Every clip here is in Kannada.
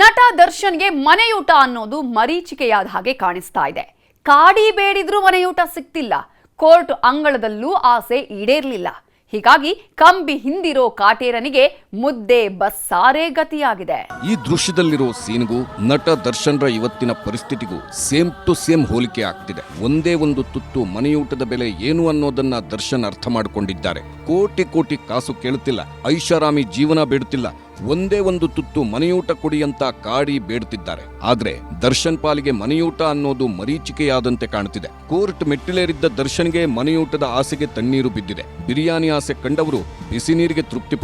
ನಟ ದರ್ಶನ್ಗೆ ಮನೆಯೂಟ ಅನ್ನೋದು ಮರೀಚಿಕೆಯಾದ ಹಾಗೆ ಕಾಣಿಸ್ತಾ ಇದೆ. ಕಾಡಿ ಬೇಡಿದ್ರೂ ಮನೆಯೂಟ ಸಿಕ್ತಿಲ್ಲ. ಕೋರ್ಟ್ ಅಂಗಳದಲ್ಲೂ ಆಸೆ ಈಡೇರ್ಲಿಲ್ಲ. ಹೀಗಾಗಿ ಕಂಬಿ ಹಿಂದಿರೋ ಕಾಟೇರನಿಗೆ ಮುದ್ದೆ ಬಸ್ಸಾರೇ ಗತಿಯಾಗಿದೆ. ಈ ದೃಶ್ಯದಲ್ಲಿರೋ ಸೀನ್ಗೂ ನಟ ದರ್ಶನ್ರ ಇವತ್ತಿನ ಪರಿಸ್ಥಿತಿಗೂ ಸೇಮ್ ಟು ಸೇಮ್ ಹೋಲಿಕೆ ಆಗ್ತಿದೆ. ಒಂದೇ ಒಂದು ತುತ್ತು ಮನೆಯೂಟದ ಬೆಲೆ ಏನು ಅನ್ನೋದನ್ನ ದರ್ಶನ್ ಅರ್ಥ ಮಾಡಿಕೊಂಡಿದ್ದಾರೆ. ಕೋಟಿ ಕೋಟಿ ಕಾಸು ಕೇಳುತ್ತಿಲ್ಲ. ಐಷಾರಾಮಿ ಜೀವನ ಬೇಡುತ್ತಿಲ್ಲ ಒಂದೇ ಒಂದು ತುತ್ತು ಮನೆಯೂಟ ಕೊಡಿ ಅಂತ ಕಾಡಿ ಬೇಡ್ತಿದ್ದಾರೆ. ಆದ್ರೆ ದರ್ಶನ್ ಪಾಲಿಗೆ ಮನೆಯೂಟ ಅನ್ನೋದು ಮರೀಚಿಕೆಯಾದಂತೆ ಕಾಣುತ್ತಿದೆ ಕೋರ್ಟ್ ಮೆಟ್ಟಿಲೇರಿದ್ದ ದರ್ಶನ್ಗೆ ಮನೆಯೂಟದ ಆಸೆಗೆ ತಣ್ಣೀರು ಬಿದ್ದಿದೆ. ಬಿರಿಯಾನಿ ಆಸೆ ಕಂಡವರು ಬಿಸಿ ನೀರಿಗೆ ತೃಪ್ತಿ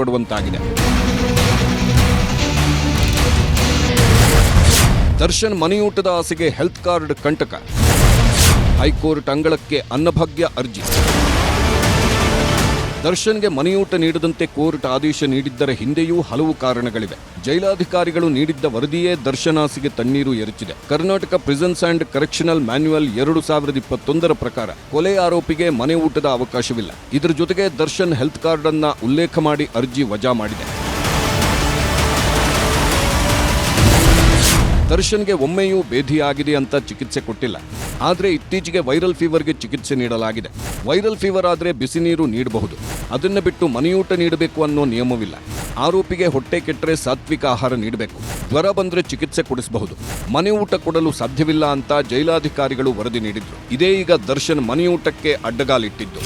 ದರ್ಶನ್ ಮನೆಯೂಟದ ಆಸೆಗೆ ಹೆಲ್ತ್ ಕಾರ್ಡ್ ಕಂಟಕ. ಹೈಕೋರ್ಟ್ ಅಂಗಳಕ್ಕೆ ಅನ್ನಭಾಗ್ಯ ಅರ್ಜಿ. ದರ್ಶನ್ಗೆ ಮನೆಯೂಟ ನೀಡದಂತೆ ಕೋರ್ಟ್ ಆದೇಶ ನೀಡಿದ್ದರ ಹಿಂದೆಯೂ ಹಲವು ಕಾರಣಗಳಿವೆ. ಜೈಲಾಧಿಕಾರಿಗಳು ನೀಡಿದ್ದ ವರದಿಯೇ ದರ್ಶನಾಸಿಗೆ ತಣ್ಣೀರು ಎರಚಿದೆ. Karnataka prisons and correctional manual ಎರಡು ಸಾವಿರದ ಇಪ್ಪತ್ತೊಂದರ ಪ್ರಕಾರ ಕೊಲೆ ಆರೋಪಿಗೆ ಮನೆ ಊಟದ ಅವಕಾಶವಿಲ್ಲ. ಇದರ ಜೊತೆಗೆ ದರ್ಶನ್ ಹೆಲ್ತ್ ಕಾರ್ಡ್ ಅನ್ನ ಉಲ್ಲೇಖ ಮಾಡಿ ಅರ್ಜಿ ವಜಾ ಮಾಡಿದೆ. ದರ್ಶನ್ಗೆ ಒಮ್ಮೆಯೂ ಬೇಧಿಯಾಗಿದೆ ಅಂತ ಚಿಕಿತ್ಸೆ ಕೊಟ್ಟಿಲ್ಲ. ಆದರೆ ಇತ್ತೀಚೆಗೆ ವೈರಲ್ ಫೀವರ್ಗೆ ಚಿಕಿತ್ಸೆ ನೀಡಲಾಗಿದೆ. ವೈರಲ್ ಫೀವರ್ ಆದರೆ ಬಿಸಿ ನೀರು ನೀಡಬಹುದು. ಅದನ್ನ ಬಿಟ್ಟು ಮನೆಯೂಟ ನೀಡಬೇಕು ಅನ್ನೋ ನಿಯಮವಿಲ್ಲ. ಆರೋಪಿಗೆ ಹೊಟ್ಟೆ ಕೆಟ್ಟರೆ ಸಾತ್ವಿಕ ಆಹಾರ ನೀಡಬೇಕು. ಜ್ವರ ಬಂದರೆ ಚಿಕಿತ್ಸೆ ಕೊಡಿಸಬಹುದು. ಮನೆ ಊಟ ಕೊಡಲು ಸಾಧ್ಯವಿಲ್ಲ ಅಂತ ಜೈಲಾಧಿಕಾರಿಗಳು ವರದಿ ನೀಡಿದ್ರು. ಇದೇ ಈಗ ದರ್ಶನ್ ಮನೆಯೂಟಕ್ಕೆ ಅಡ್ಡಗಾಲಿಟ್ಟಿದ್ದು.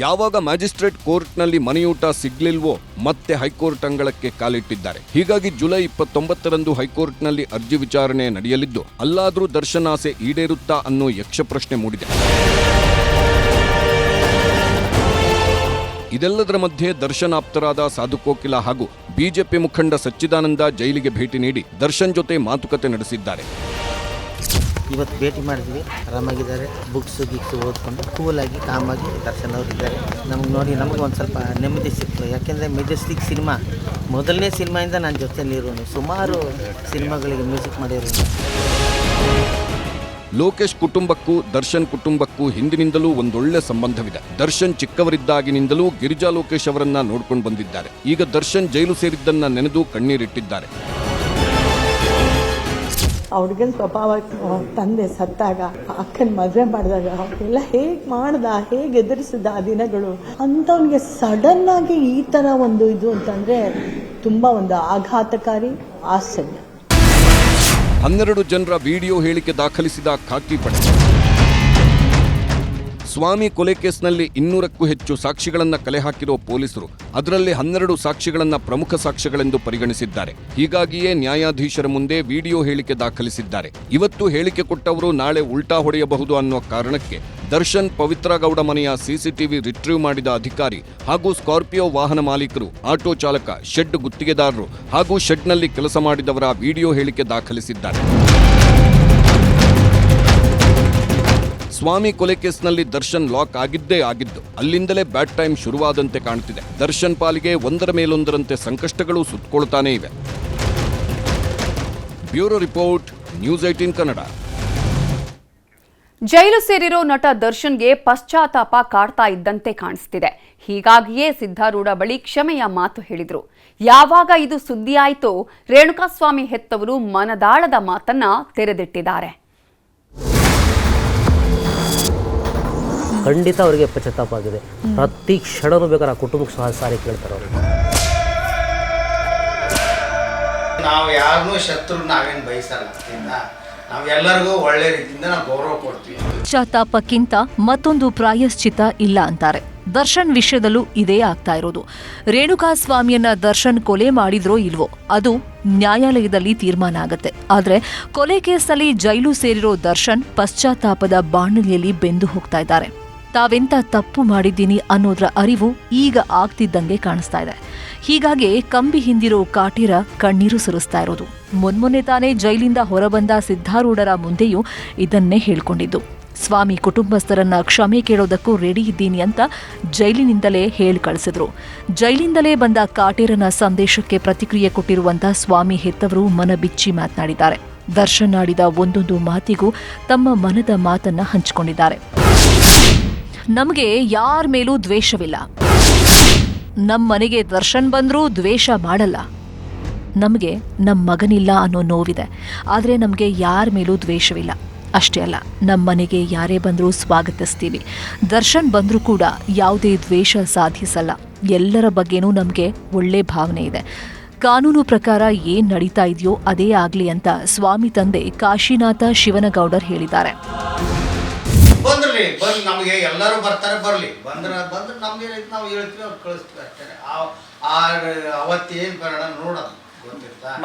ಯಾವಾಗ ಮ್ಯಾಜಿಸ್ಟ್ರೇಟ್ ಕೋರ್ಟ್ನಲ್ಲಿ ಮನೆಯೂಟ ಸಿಗ್ಲಿಲ್ವೋ ಮತ್ತೆ ಹೈಕೋರ್ಟ್ ಅಂಗಳಕ್ಕೆ ಕಾಲಿಟ್ಟಿದ್ದಾರೆ. ಹೀಗಾಗಿ ಜುಲೈ ಇಪ್ಪತ್ತೊಂಬತ್ತರಂದು ಹೈಕೋರ್ಟ್ನಲ್ಲಿ ಅರ್ಜಿ ವಿಚಾರಣೆ ನಡೆಯಲಿದ್ದು, ಅಲ್ಲಾದರೂ ದರ್ಶನಾಸೆ ಈಡೇರುತ್ತಾ ಅನ್ನೋ ಯಕ್ಷಪ್ರಶ್ನೆ ಮೂಡಿದೆ. ಇದೆಲ್ಲದರ ಮಧ್ಯೆ ದರ್ಶನಾಪ್ತರಾದ ಸಾಧು ಕೋಕಿಲ ಹಾಗೂ ಬಿಜೆಪಿ ಮುಖಂಡ ಸಚ್ಚಿದಾನಂದ ಜೈಲಿಗೆ ಭೇಟಿ ನೀಡಿ ದರ್ಶನ್ ಜೊತೆ ಮಾತುಕತೆ ನಡೆಸಿದ್ದಾರೆ. ಇವತ್ತು ಭೇಟಿ ಮಾಡಿದ್ವಿ. ಆರಾಮಾಗಿದ್ದಾರೆ. ಬುಕ್ಸ್ ಗಿಕ್ಸ್ ಓದ್ಕೊಂಡು ಕೂಲಾಗಿ ಕಾಮಾಗಿ ದರ್ಶನ್ ಅವರಿದ್ದಾರೆ ನಮ್ಗೆ ನೋಡಿ ನಮಗೆ ಒಂದು ಸ್ವಲ್ಪ ನೆಮ್ಮದಿ ಸಿಕ್ತು ಯಾಕೆಂದರೆ ಮೆಜೆಸ್ಟಿಕ್ ಸಿನಿಮಾ ಮೊದಲನೇ ಸಿನಿಮಾಯಿಂದ ನನ್ನ ಜೊತೆಯಲ್ಲಿರೋನು ಸುಮಾರು ಸಿನಿಮಾಗಳಿಗೆ ಮ್ಯೂಸಿಕ್ ಮಾಡಿರೋನು. ಲೋಕೇಶ್ ಕುಟುಂಬಕ್ಕೂ, ದರ್ಶನ್ ಕುಟುಂಬಕ್ಕೂ ಹಿಂದಿನಿಂದಲೂ ಒಂದೊಳ್ಳೆ ಸಂಬಂಧವಿದೆ. ದರ್ಶನ್ ಚಿಕ್ಕವರಿದ್ದಾಗಿನಿಂದಲೂ ಗಿರಿಜಾ ಲೋಕೇಶ್ ಅವರನ್ನ ನೋಡ್ಕೊಂಡು ಬಂದಿದ್ದಾರೆ. ಈಗ ದರ್ಶನ್ ಜೈಲು ಸೇರಿದ್ದನ್ನ ನೆನೆದು ಕಣ್ಣೀರಿಟ್ಟಿದ್ದಾರೆ. ಅವ್ರಿಗೆ ಸ್ವಭಾವ ತಂದೆ ಸತ್ತಾಗ ಅಕ್ಕನ ಮದುವೆ ಮಾಡಿದಾಗ ಎಲ್ಲ ಹೇಗ್ ಮಾಡ್ದ, ಹೇಗ್ ಎದುರಿಸಿದ ಆ ದಿನಗಳು. ಅಂತವನಿಗೆ ಸಡನ್ ಆಗಿ ಈ ತರ ಒಂದು ಇದು ಅಂತಂದ್ರೆ ತುಂಬಾ ಒಂದು ಆಘಾತಕಾರಿ, ಆಶ್ಚರ್ಯ. ಹನ್ನೆರಡು ಜನರ ವಿಡಿಯೋ ಹೇಳಿಕೆ ದಾಖಲಿಸಿದ ಖಾಕಿ ಪಡೆ. ಸ್ವಾಮಿ ಕೊಲೆ ಕೇಸ್ನಲ್ಲಿ ಇನ್ನೂರಕ್ಕೂ ಹೆಚ್ಚು ಸಾಕ್ಷಿಗಳನ್ನು ಕಲೆ ಹಾಕಿರುವ ಪೊಲೀಸರು, ಅದರಲ್ಲಿ ಹನ್ನೆರಡು ಸಾಕ್ಷಿಗಳನ್ನು ಪ್ರಮುಖ ಸಾಕ್ಷಿಗಳೆಂದು ಪರಿಗಣಿಸಿದ್ದಾರೆ. ಹೀಗಾಗಿಯೇ ನ್ಯಾಯಾಧೀಶರ ಮುಂದೆ ವಿಡಿಯೋ ಹೇಳಿಕೆ ದಾಖಲಿಸಿದ್ದಾರೆ. ಇವತ್ತು ಹೇಳಿಕೆ ಕೊಟ್ಟವರು ನಾಳೆ ಉಲ್ಟಾ ಹೊಡೆಯಬಹುದು ಅನ್ನೋ ಕಾರಣಕ್ಕೆ ದರ್ಶನ್ ಪವಿತ್ರ ಗೌಡ ಮನೆಯ ಸಿಸಿಟಿವಿ ರಿಟ್ರೀವ್ ಮಾಡಿದ ಅಧಿಕಾರಿ ಹಾಗೂ ಸ್ಕಾರ್ಪಿಯೋ ವಾಹನ ಮಾಲೀಕರು, ಆಟೋ ಚಾಲಕ, ಶೆಡ್ ಗುತ್ತಿಗೆದಾರರು ಹಾಗೂ ಶೆಡ್ನಲ್ಲಿ ಕೆಲಸ ಮಾಡಿದವರ ವಿಡಿಯೋ ಹೇಳಿಕೆ ದಾಖಲಿಸಿದ್ದಾರೆ. ಸ್ವಾಮಿ ಕೊಲೆ ಕೇಸ್ನಲ್ಲಿ ದರ್ಶನ್ ಲಾಕ್ ಆಗಿದ್ದೇ ಆಗಿದ್ದು, ಅಲ್ಲಿಂದಲೇ ಬ್ಯಾಡ್ ಟೈಮ್ ಶುರುವಾದಂತೆ ಕಾಣುತ್ತಿದೆ ದರ್ಶನ್ ಪಾಲಿಗೆ ಒಂದರ ಮೇಲೊಂದರಂತೆ ಸಂಕಷ್ಟಗಳು ಸುತ್ತಕೊಳ್ತಾನೇ ಇವೆ. Bureau report, news eighteen Kannada. ಜೈಲು ಸೇರಿರೋ ನಟ ದರ್ಶನ್ಗೆ ಪಶ್ಚಾತ್ತಾಪ ಕಾಡ್ತಾ ಇದ್ದಂತೆ ಕಾಣಿಸ್ತಿದೆ. ಹೀಗಾಗಿಯೇ ಸಿದ್ಧಾರೂಢ ಬಳಿ ಕ್ಷಮೆಯ ಮಾತು ಹೇಳಿದರು. ಯಾವಾಗ ಇದು ಸುದ್ದಿಯಾಯಿತೋ ರೇಣುಕಾಸ್ವಾಮಿ ಹೆತ್ತವರು ಮನದಾಳದ ಮಾತನ್ನ ತೆರೆದಿಟ್ಟಿದ್ದಾರೆ. ಖಂಡಿತ ಅವರಿಗೆ ಪಶ್ಚಾತ್ತಾಪ ಆಗಿದೆ ಪ್ರತಿ ಕ್ಷಣನೂ ಬೇಕಾದ್ರೆ ಆ ಕುಟುಂಬಕ್ಕೆ ಸಹ ಸಾರಿ ಕೇಳ್ತಾರೆ ಅವರು. ನಾವು ಯಾರನ್ನೂ ಶತ್ರು ನಾವೇನು ಬಯಸಲ್ಲ ಇನ್ನ ನಾವೆಲ್ಲರಿಗೂ ಒಳ್ಳೆ ರೀತಿಯಿಂದ ನಾವು ಗೌರವ ಕೊಡ್ತೀವಿ. ಪಶ್ಚಾತ್ತಾಪಕ್ಕಿಂತ ಮತ್ತೊಂದು ಪ್ರಾಯಶ್ಚಿತ ಇಲ್ಲ ಅಂತಾರೆ. ದರ್ಶನ್ ವಿಷಯದಲ್ಲೂ ಇದೇ ಆಗ್ತಾ ಇರೋದು. ರೇಣುಕಾ ಸ್ವಾಮಿಯನ್ನ ದರ್ಶನ್ ಕೊಲೆ ಮಾಡಿದ್ರೋ ಇಲ್ವೋ ಅದು ನ್ಯಾಯಾಲಯದಲ್ಲಿ ತೀರ್ಮಾನ ಆಗತ್ತೆ. ಆದ್ರೆ ಕೊಲೆ ಕೇಸ್ನಲ್ಲಿ ಜೈಲು ಸೇರಿರೋ ದರ್ಶನ್ ಪಶ್ಚಾತ್ತಾಪದ ಬಾಣಲಿಯಲ್ಲಿ ಬೆಂದು ಹೋಗ್ತಾ ಇದ್ದಾರೆ. ತಾವೆಂತ ತಪ್ಪು ಮಾಡಿದ್ದೀನಿ ಅನ್ನೋದ್ರ ಅರಿವು ಈಗ ಆಗ್ತಿದ್ದಂಗೆ ಕಾಣಿಸ್ತಾ ಇದೆ. ಹೀಗಾಗಿ ಕಂಬಿ ಹಿಂದಿರೋ ಕಾಟೀರ ಕಣ್ಣೀರು ಸುರಿಸ್ತಾ ಇರೋದು. ಮೊನ್ಮೊನ್ನೆ ತಾನೇ ಜೈಲಿಂದ ಹೊರಬಂದ ಸಿದ್ಧಾರೂಢರ ಮುಂದೆಯೂ ಇದನ್ನೇ ಹೇಳ್ಕೊಂಡಿದ್ದು. ಸ್ವಾಮಿ ಕುಟುಂಬಸ್ಥರನ್ನ ಕ್ಷಮೆ ಕೇಳೋದಕ್ಕೂ ರೆಡಿ ಇದ್ದೀನಿ ಅಂತ ಜೈಲಿನಿಂದಲೇ ಹೇಳಿ ಕಳಿಸಿದ್ರು. ಜೈಲಿಂದಲೇ ಬಂದ ಕಾಟೇರನ ಸಂದೇಶಕ್ಕೆ ಪ್ರತಿಕ್ರಿಯೆ ಕೊಟ್ಟಿರುವಂತ ಸ್ವಾಮಿ ಹೆತ್ತವರು ಮನ ಬಿಚ್ಚಿ ಮಾತನಾಡಿದ್ದಾರೆ. ದರ್ಶನ ಆಡಿದ ಒಂದೊಂದು ಮಾತಿಗೂ ತಮ್ಮ ಮನದ ಮಾತನ್ನ ಹಂಚಿಕೊಂಡಿದ್ದಾರೆ. ನಮಗೆ ಯಾರ ಮೇಲೂ ದ್ವೇಷವಿಲ್ಲ. ನಮ್ಮ ಮನೆಗೆ ದರ್ಶನ್ ಬಂದರೂ ದ್ವೇಷ ಮಾಡಲ್ಲ. ನಮಗೆ ನಮ್ಮ ಮಗನಿಲ್ಲ ಅನ್ನೋ ನೋವಿದೆ. ಆದರೆ ನಮಗೆ ಯಾರ ಮೇಲೂ ದ್ವೇಷವಿಲ್ಲ. ಅಷ್ಟೇ ಅಲ್ಲ ನಮ್ಮ ಮನೆಗೆ ಯಾರೇ ಬಂದರೂ ಸ್ವಾಗತಿಸ್ತೀವಿ. ದರ್ಶನ್ ಬಂದರೂ ಕೂಡ ಯಾವುದೇ ದ್ವೇಷ ಸಾಧಿಸಲ್ಲ. ಎಲ್ಲರ ಬಗ್ಗೆನೂ ನಮಗೆ ಒಳ್ಳೆ ಭಾವನೆ ಇದೆ. ಕಾನೂನು ಪ್ರಕಾರ ಏನ್ ನಡೀತಾ ಇದೆಯೋ ಅದೇ ಆಗಲಿ ಅಂತ ಸ್ವಾಮಿ ತಂದೆ ಕಾಶಿನಾಥ ಶಿವನಗೌಡರ್ ಹೇಳಿದ್ದಾರೆ. ಬಂದ್ರಿ ಬಂದ್ ನಮಗೆ ಎಲ್ಲರೂ ಬರ್ತಾರೆ ಬರ್ಲಿ. ಬಂದ್ರ ಬಂದ್ರೆ ನಮ್ಗೆ ನಾವು ಹೇಳ್ತೀವಿ ಅವ್ರು ಕಳಿಸ್ತೀವಿ ಅಷ್ಟೇ. ಆ- ಆ ಅವತ್ತೇನ್ ಬರೋಣ ನೋಡೋದು ಗೊತ್ತಿರ್ತಾ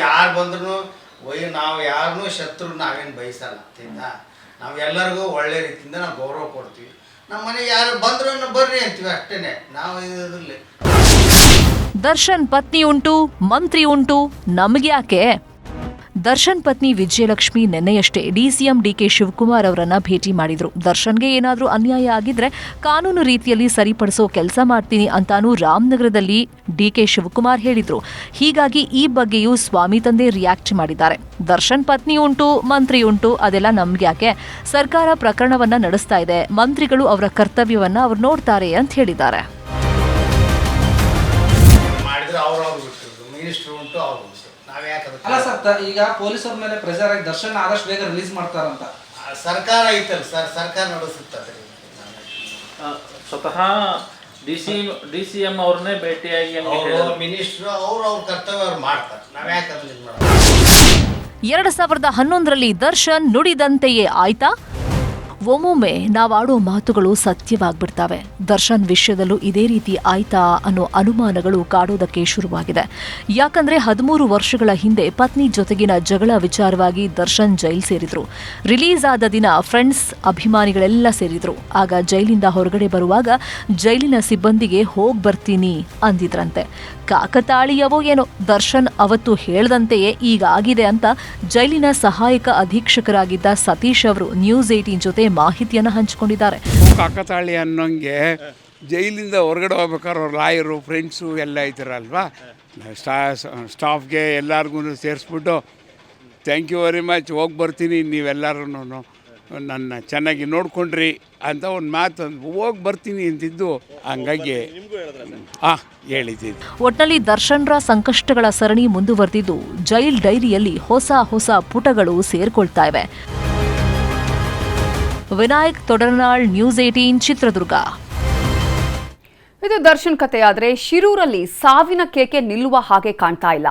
ಯಾರು ಬಂದ್ರು ಒಯ್ ನಾವು ಯಾರನ್ನೂ ಶತ್ರು ನಾವೇನು ಬಯಸಲ್ಲ ತಿಂದ ನಾವು ಎಲ್ಲರಿಗೂ ಒಳ್ಳೆ ರೀತಿಯಿಂದ ನಾವು ಗೌರವ ಕೊಡ್ತೀವಿ. ನಮ್ಮ ಮನೆ ಯಾರು ಬಂದ್ರು ಬರ್ರಿ ಅಂತೀವಿ ಅಷ್ಟೇನೆ. ನಾವು ಇದ್ರಲ್ಲಿ. ದರ್ಶನ್ ಪತ್ನಿ ಉಂಟು ಮಂತ್ರಿ ಉಂಟು ನಮಗ್ಯಾಕೆ ದರ್ಶನ್ ಪತ್ನಿ ವಿಜಯಲಕ್ಷ್ಮಿ ನಿನ್ನೆಯಷ್ಟೇ ಡಿಸಿಎಂ ಡಿಕೆ ಶಿವಕುಮಾರ್ ಅವರನ್ನ ಭೇಟಿ ಮಾಡಿದ್ರು. ದರ್ಶನ್ಗೆ ಏನಾದರೂ ಅನ್ಯಾಯ ಆಗಿದ್ರೆ ಕಾನೂನು ರೀತಿಯಲ್ಲಿ ಸರಿಪಡಿಸೋ ಕೆಲಸ ಮಾಡ್ತೀನಿ ಅಂತಾನೂ ರಾಮನಗರದಲ್ಲಿ ಡಿಕೆ ಶಿವಕುಮಾರ್ ಹೇಳಿದ್ರು. ಹೀಗಾಗಿ ಈ ಬಗ್ಗೆಯೂ ಸ್ವಾಮಿ ತಂದೆ ರಿಯಾಕ್ಟ್ ಮಾಡಿದ್ದಾರೆ. ದರ್ಶನ್ ಪತ್ನಿ ಉಂಟು, ಮಂತ್ರಿ ಉಂಟು, ಅದೆಲ್ಲ ನಮ್ಗ್ಯಾಕೆ ಸರ್ಕಾರ ಪ್ರಕರಣವನ್ನ ನಡೆಸ್ತಾ ಇದೆ, ಮಂತ್ರಿಗಳು ಅವರ ಕರ್ತವ್ಯವನ್ನ ಅವ್ರು ನೋಡ್ತಾರೆ ಅಂತ ಹೇಳಿದ್ದಾರೆ. ಅಲ್ಲ ಸರ್ ತ- ಈಗ ಪೊಲೀಸರ ಮೇಲೆ ಪ್ರೆಷರ್ ಆಗಿ ದರ್ಶನ್ ಆದಷ್ಟು ಬೇಗ ರಿಲೀಸ್ ಮಾಡ್ತಾರಂತ. ಸರ್ಕಾರ ಐತಲ್ಲ ಸರ್ ಸರ್ಕಾರ ನಡೆಸುತ್ತದೆ ಸ್ವತಃ D C D C M ಅವ್ರನ್ನೇ ಭೇಟಿಯಾಗಿ ಮಿನಿಸ್ಟರ್ ಅವರು ಅವ್ರು ಅವ್ರ ಕರ್ತವ್ಯ ಅವ್ರು ಮಾಡ್ತಾರೆ. ನಾವು ಯಾಕೆ ಎರಡ್ ಇದು ಮಾಡೋದು? ಎರಡು ಸಾವಿರದ ಹನ್ನೊಂದರಲ್ಲಿ ದರ್ಶನ್ ನುಡಿದಂತೆಯೇ ಆಯ್ತಾ? ಒಮ್ಮೊಮ್ಮೆ ನಾವಾಡೋ ಮಾತುಗಳು ಸತ್ಯವಾಗ್ಬಿಡ್ತವೆ. ದರ್ಶನ್ ವಿಷಯದಲ್ಲೂ ಇದೇ ರೀತಿ ಆಯ್ತಾ ಅನ್ನೋ ಅನುಮಾನಗಳು ಕಾಡೋದಕ್ಕೆ ಶುರುವಾಗಿದೆ. ಯಾಕಂದ್ರೆ ಹದಿಮೂರು ವರ್ಷಗಳ ಹಿಂದೆ ಪತ್ನಿ ಜೊತೆಗಿನ ಜಗಳ ವಿಚಾರವಾಗಿ ದರ್ಶನ್ ಜೈಲ್ ಸೇರಿದ್ರು. ರಿಲೀಸ್ ಆದ ದಿನ ಫ್ರೆಂಡ್ಸ್, ಅಭಿಮಾನಿಗಳೆಲ್ಲ ಸೇರಿದ್ರು. ಆಗ ಜೈಲಿಂದ ಹೊರಗಡೆ ಬರುವಾಗ ಜೈಲಿನ ಸಿಬ್ಬಂದಿಗೆ ಹೋಗ್ ಬರ್ತೀನಿ ಅಂದಿದ್ರಂತೆ. ಕಾಕತಾಳೀಯವೋ ಏನೋ. ದರ್ಶನ್ ಅವತ್ತು ಹೇಳ್ದಂತೆಯೇ ಈಗ ಆಗಿದೆ ಅಂತ ಜೈಲಿನ ಸಹಾಯಕ ಅಧೀಕ್ಷಕರಾಗಿದ್ದ ಸತೀಶ್ ಅವರು ನ್ಯೂಸ್ ಏಟೀನ್ ಜೊತೆ ಮಾಹಿತಿಯನ್ನು ಹಂಚಿಕೊಂಡಿದ್ದಾರೆ. ಕಾಕತಾಳಿ ಅನ್ನೋಂಗೆ ಜೈಲಿಂದ ಹೊರಗಡೆ ಹೋಗ್ಬೇಕಾದ್ರೆ ಲಾಯರು, ಫ್ರೆಂಡ್ಸು ಎಲ್ಲ ಇದ್ದಾರಲ್ವಾ? ಸ್ಟಾ, ಸ್ಟಾಫ್ಗೆ ಎಲ್ಲರಿಗೂ ಸೇರಿಸ್ಬಿಟ್ಟು ಥ್ಯಾಂಕ್ ಯು ವೆರಿ ಮಚ್ ಹೋಗಿ ಬರ್ತೀನಿ ನೀವೆಲ್ಲರೂ ನನ್ನ ಚೆನ್ನಾಗಿ ನೋಡ್ಕೊಂಡ್ರಿ ಅಂತ ಒಂದು ಮಾತು ಹೋಗಿ ಬರ್ತೀನಿ ಅಂತಿದ್ದು ಹಂಗಾಗಿ ಆ ಹೇಳಿದ್ದೀನಿ ಒಟ್ಟಲ್ಲಿ ದರ್ಶನ್ರ ಸಂಕಷ್ಟಗಳ ಸರಣಿ ಮುಂದುವರೆದಿದ್ದು ಜೈಲ್ ಡೈರಿಯಲ್ಲಿ ಹೊಸ ಹೊಸ ಪುಟಗಳು ಸೇರ್ಕೊಳ್ತಾ ಇವೆ. Vinayak Todarnal news eighteen Chitradurga. ಇದು ದರ್ಶನ್ ಕಥೆಯಾದರೆ ಶಿರೂರಲ್ಲಿ ಸಾವಿನ ಕೇಕೆ ನಿಲ್ಲುವ ಹಾಗೆ ಕಾಣ್ತಾ ಇಲ್ಲ.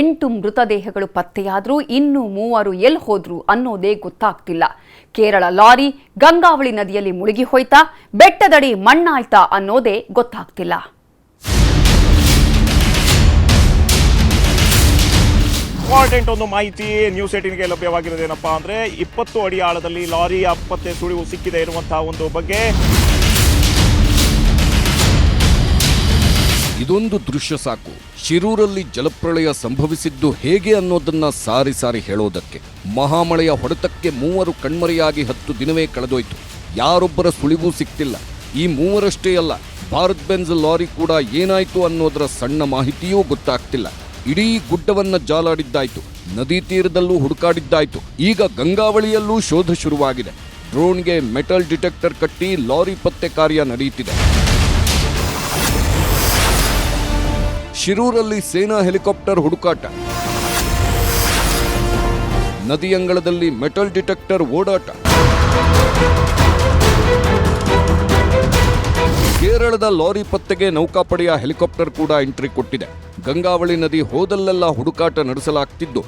ಎಂಟು ಮೃತದೇಹಗಳು ಪತ್ತೆಯಾದರೂ ಇನ್ನೂ ಮೂವರು ಎಲ್ಲಿ ಹೋದ್ರು ಅನ್ನೋದೇ ಗೊತ್ತಾಗ್ತಿಲ್ಲ. ಕೇರಳ ಲಾರಿ ಗಂಗಾವಳಿ ನದಿಯಲ್ಲಿ ಮುಳುಗಿ ಹೋಯ್ತಾ, ಬೆಟ್ಟದಡಿ ಮಣ್ಣಾಯ್ತಾ ಅನ್ನೋದೇ ಗೊತ್ತಾಗ್ತಿಲ್ಲ. ಇಂಪಾರ್ಟೆಂಟ್ ಒಂದು ಮಾಹಿತಿ ನ್ಯೂಸ್ ಏಟಿನ್ಗೆ ಲಭ್ಯವಾಗಿರೋದೇನಪ್ಪ ಅಂದ್ರೆ ಇಪ್ಪತ್ತು ಅಡಿ ಆಳದಲ್ಲಿ ಲಾರಿ ಪತ್ತೆ ಸುಳಿವು ಸಿಕ್ಕಿದೆ ಇರುವಂತಹ ಒಂದು ಬಗ್ಗೆ. ಇದೊಂದು ದೃಶ್ಯ ಸಾಕು. ಶಿರೂರಲ್ಲಿ ಜಲಪ್ರಳಯ ಸಂಭವಿಸಿದ್ದು ಹೇಗೆ ಅನ್ನೋದನ್ನ ಸಾರಿ ಸಾರಿ ಹೇಳೋದಕ್ಕೆ. ಮಹಾಮಳೆಯ ಹೊಡೆತಕ್ಕೆ ಮೂವರು ಕಣ್ಮರೆಯಾಗಿ ಹತ್ತು ದಿನವೇ ಕಳೆದೋಯ್ತು. ಯಾರೊಬ್ಬರ ಸುಳಿವೂ ಸಿಕ್ತಿಲ್ಲ. ಈ ಮೂವರಷ್ಟೇ ಅಲ್ಲ, ಭಾರತ್ ಬೆನ್ಸ್ ಲಾರಿ ಕೂಡ ಏನಾಯ್ತು ಅನ್ನೋದರ ಸಣ್ಣ ಮಾಹಿತಿಯೂ ಗೊತ್ತಾಗ್ತಿಲ್ಲ. ಇಡೀ ಗುಡ್ಡವನ್ನ ಜಾಲಾಡಿದ್ದಾಯ್ತು. ನದಿ ತೀರದಲ್ಲೂ ಹುಡುಕಾಡಿದ್ದಾಯ್ತು. ಈಗ ಗಂಗಾವಳಿಯಲ್ಲೂ ಶೋಧ ಶುರುವಾಗಿದೆ. ಡ್ರೋನ್ಗೆ ಮೆಟಲ್ ಡಿಟೆಕ್ಟರ್ ಕಟ್ಟಿ ಲಾರಿ ಪತ್ತೆ ಕಾರ್ಯ ನಡೆಯುತ್ತಿದೆ. ಶಿರೂರಲ್ಲಿ ಸೇನಾ ಹೆಲಿಕಾಪ್ಟರ್ ಹುಡುಕಾಟ. ನದಿಯಂಗಳದಲ್ಲಿ ಮೆಟಲ್ ಡಿಟೆಕ್ಟರ್ ಓಡಾಟ. ಕೇರಳದ ಲಾರಿ ಪತ್ತೆಗೆ ನೌಕಾಪಡೆಯ ಹೆಲಿಕಾಪ್ಟರ್ ಕೂಡ ಎಂಟ್ರಿ ಕೊಟ್ಟಿದೆ. ಗಂಗಾವಳಿ ನದಿ ಹೋದಲ್ಲೆಲ್ಲ ಹುಡುಕಾಟ ನಡೆಸಲಾಗ್ತಿದ್ದು,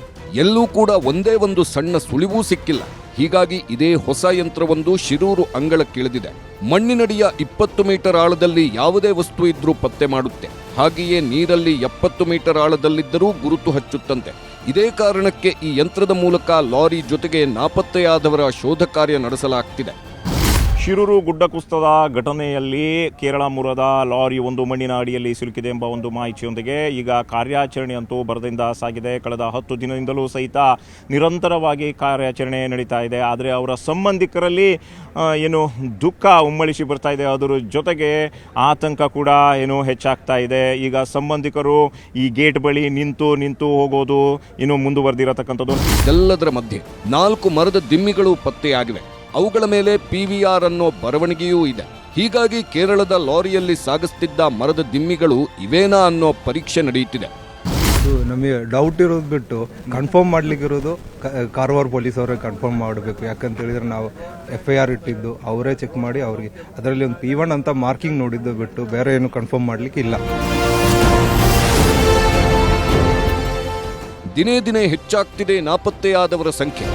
ಎಲ್ಲೂ ಕೂಡ ಒಂದೇ ಒಂದು ಸಣ್ಣ ಸುಳಿವೂ ಸಿಕ್ಕಿಲ್ಲ. ಹೀಗಾಗಿ ಇದೇ ಹೊಸ ಯಂತ್ರವೊಂದು ಶಿರೂರು ಅಂಗಳಕ್ಕಿಳಿದಿದೆ. ಮಣ್ಣಿನಡಿಯ ಇಪ್ಪತ್ತು ಮೀಟರ್ ಆಳದಲ್ಲಿ ಯಾವುದೇ ವಸ್ತು ಇದ್ರೂ ಪತ್ತೆ ಮಾಡುತ್ತೆ. ಹಾಗೆಯೇ ನೀರಲ್ಲಿ ಎಪ್ಪತ್ತು ಮೀಟರ್ ಆಳದಲ್ಲಿದ್ದರೂ ಗುರುತು ಹಚ್ಚುತ್ತಂತೆ. ಇದೇ ಕಾರಣಕ್ಕೆ ಈ ಯಂತ್ರದ ಮೂಲಕ ಲಾರಿ ಜೊತೆಗೆ ನಾಪತ್ತೆಯಾದವರ ಶೋಧ ಕಾರ್ಯ ನಡೆಸಲಾಗ್ತಿದೆ. ಶಿರೂರು ಗುಡ್ಡ ಕುಸ್ತದ ಘಟನೆಯಲ್ಲಿ ಕೇರಳ ಮೂಲದ ಲಾರಿ ಒಂದು ಮಣ್ಣಿನ ಅಡಿಯಲ್ಲಿ ಸಿಲುಕಿದೆ ಎಂಬ ಒಂದು ಮಾಹಿತಿಯೊಂದಿಗೆ ಈಗ ಕಾರ್ಯಾಚರಣೆ ಅಂತೂ ಬರದಿಂದ ಸಾಗಿದೆ. ಕಳೆದ ಹತ್ತು ದಿನದಿಂದಲೂ ಸಹಿತ ನಿರಂತರವಾಗಿ ಕಾರ್ಯಾಚರಣೆ ನಡೀತಾ ಇದೆ. ಆದರೆ ಅವರ ಸಂಬಂಧಿಕರಲ್ಲಿ ಏನು ದುಃಖ ಉಮ್ಮಳಿಸಿ ಬರ್ತಾ ಇದೆ. ಅದರ ಜೊತೆಗೆ ಆತಂಕ ಕೂಡ ಏನು ಹೆಚ್ಚಾಗ್ತಾ ಇದೆ. ಈಗ ಸಂಬಂಧಿಕರು ಈ ಗೇಟ್ ಬಳಿ ನಿಂತು ನಿಂತು ಹೋಗೋದು ಇನ್ನು ಮುಂದುವರೆದಿರತಕ್ಕಂಥದ್ದು. ಎಲ್ಲದರ ಮಧ್ಯೆ ನಾಲ್ಕು ಮರದ ದಿಮ್ಮಿಗಳು ಪತ್ತೆಯಾಗಿವೆ. ಅವುಗಳ ಮೇಲೆ ಪಿವಿಆರ್ ಅನ್ನೋ ಬರವಣಿಗೆಯೂ ಇದೆ. ಹೀಗಾಗಿ ಕೇರಳದ ಲಾರಿಯಲ್ಲಿ ಸಾಗಿಸ್ತಿದ್ದ ಮರದ ದಿಮ್ಮಿಗಳು ಇವೇನಾ ಅನ್ನೋ ಪರೀಕ್ಷೆ ನಡೆಯುತ್ತಿದೆ. ಇದು ನಮಗೆ ಡೌಟ್ ಇರೋದು ಬಿಟ್ಟು ಕನ್ಫರ್ಮ್ ಮಾಡ್ಲಿಕ್ಕಿರೋದು ಇರೋದು ಕಾರವಾರ ಪೊಲೀಸ್ ಅವರೇ ಕನ್ಫರ್ಮ್ ಮಾಡಬೇಕು. ಯಾಕಂತ ಹೇಳಿದ್ರೆ ನಾವು ಎಫ್ ಐ ಆರ್ ಇಟ್ಟಿದ್ದು ಅವರೇ ಚೆಕ್ ಮಾಡಿ ಅವ್ರಿಗೆ ಅದರಲ್ಲಿ ಒಂದು ಪಿ ಒನ್ ಅಂತ ಮಾರ್ಕಿಂಗ್ ನೋಡಿದ್ದು ಬಿಟ್ಟು ಬೇರೆ ಏನು ಕನ್ಫರ್ಮ್ ಮಾಡ್ಲಿಕ್ಕೆ ಇಲ್ಲ. ದಿನೇ ದಿನೇ ಹೆಚ್ಚಾಗ್ತಿದೆ ನಾಪತ್ತೆಯಾದವರ ಸಂಖ್ಯೆ.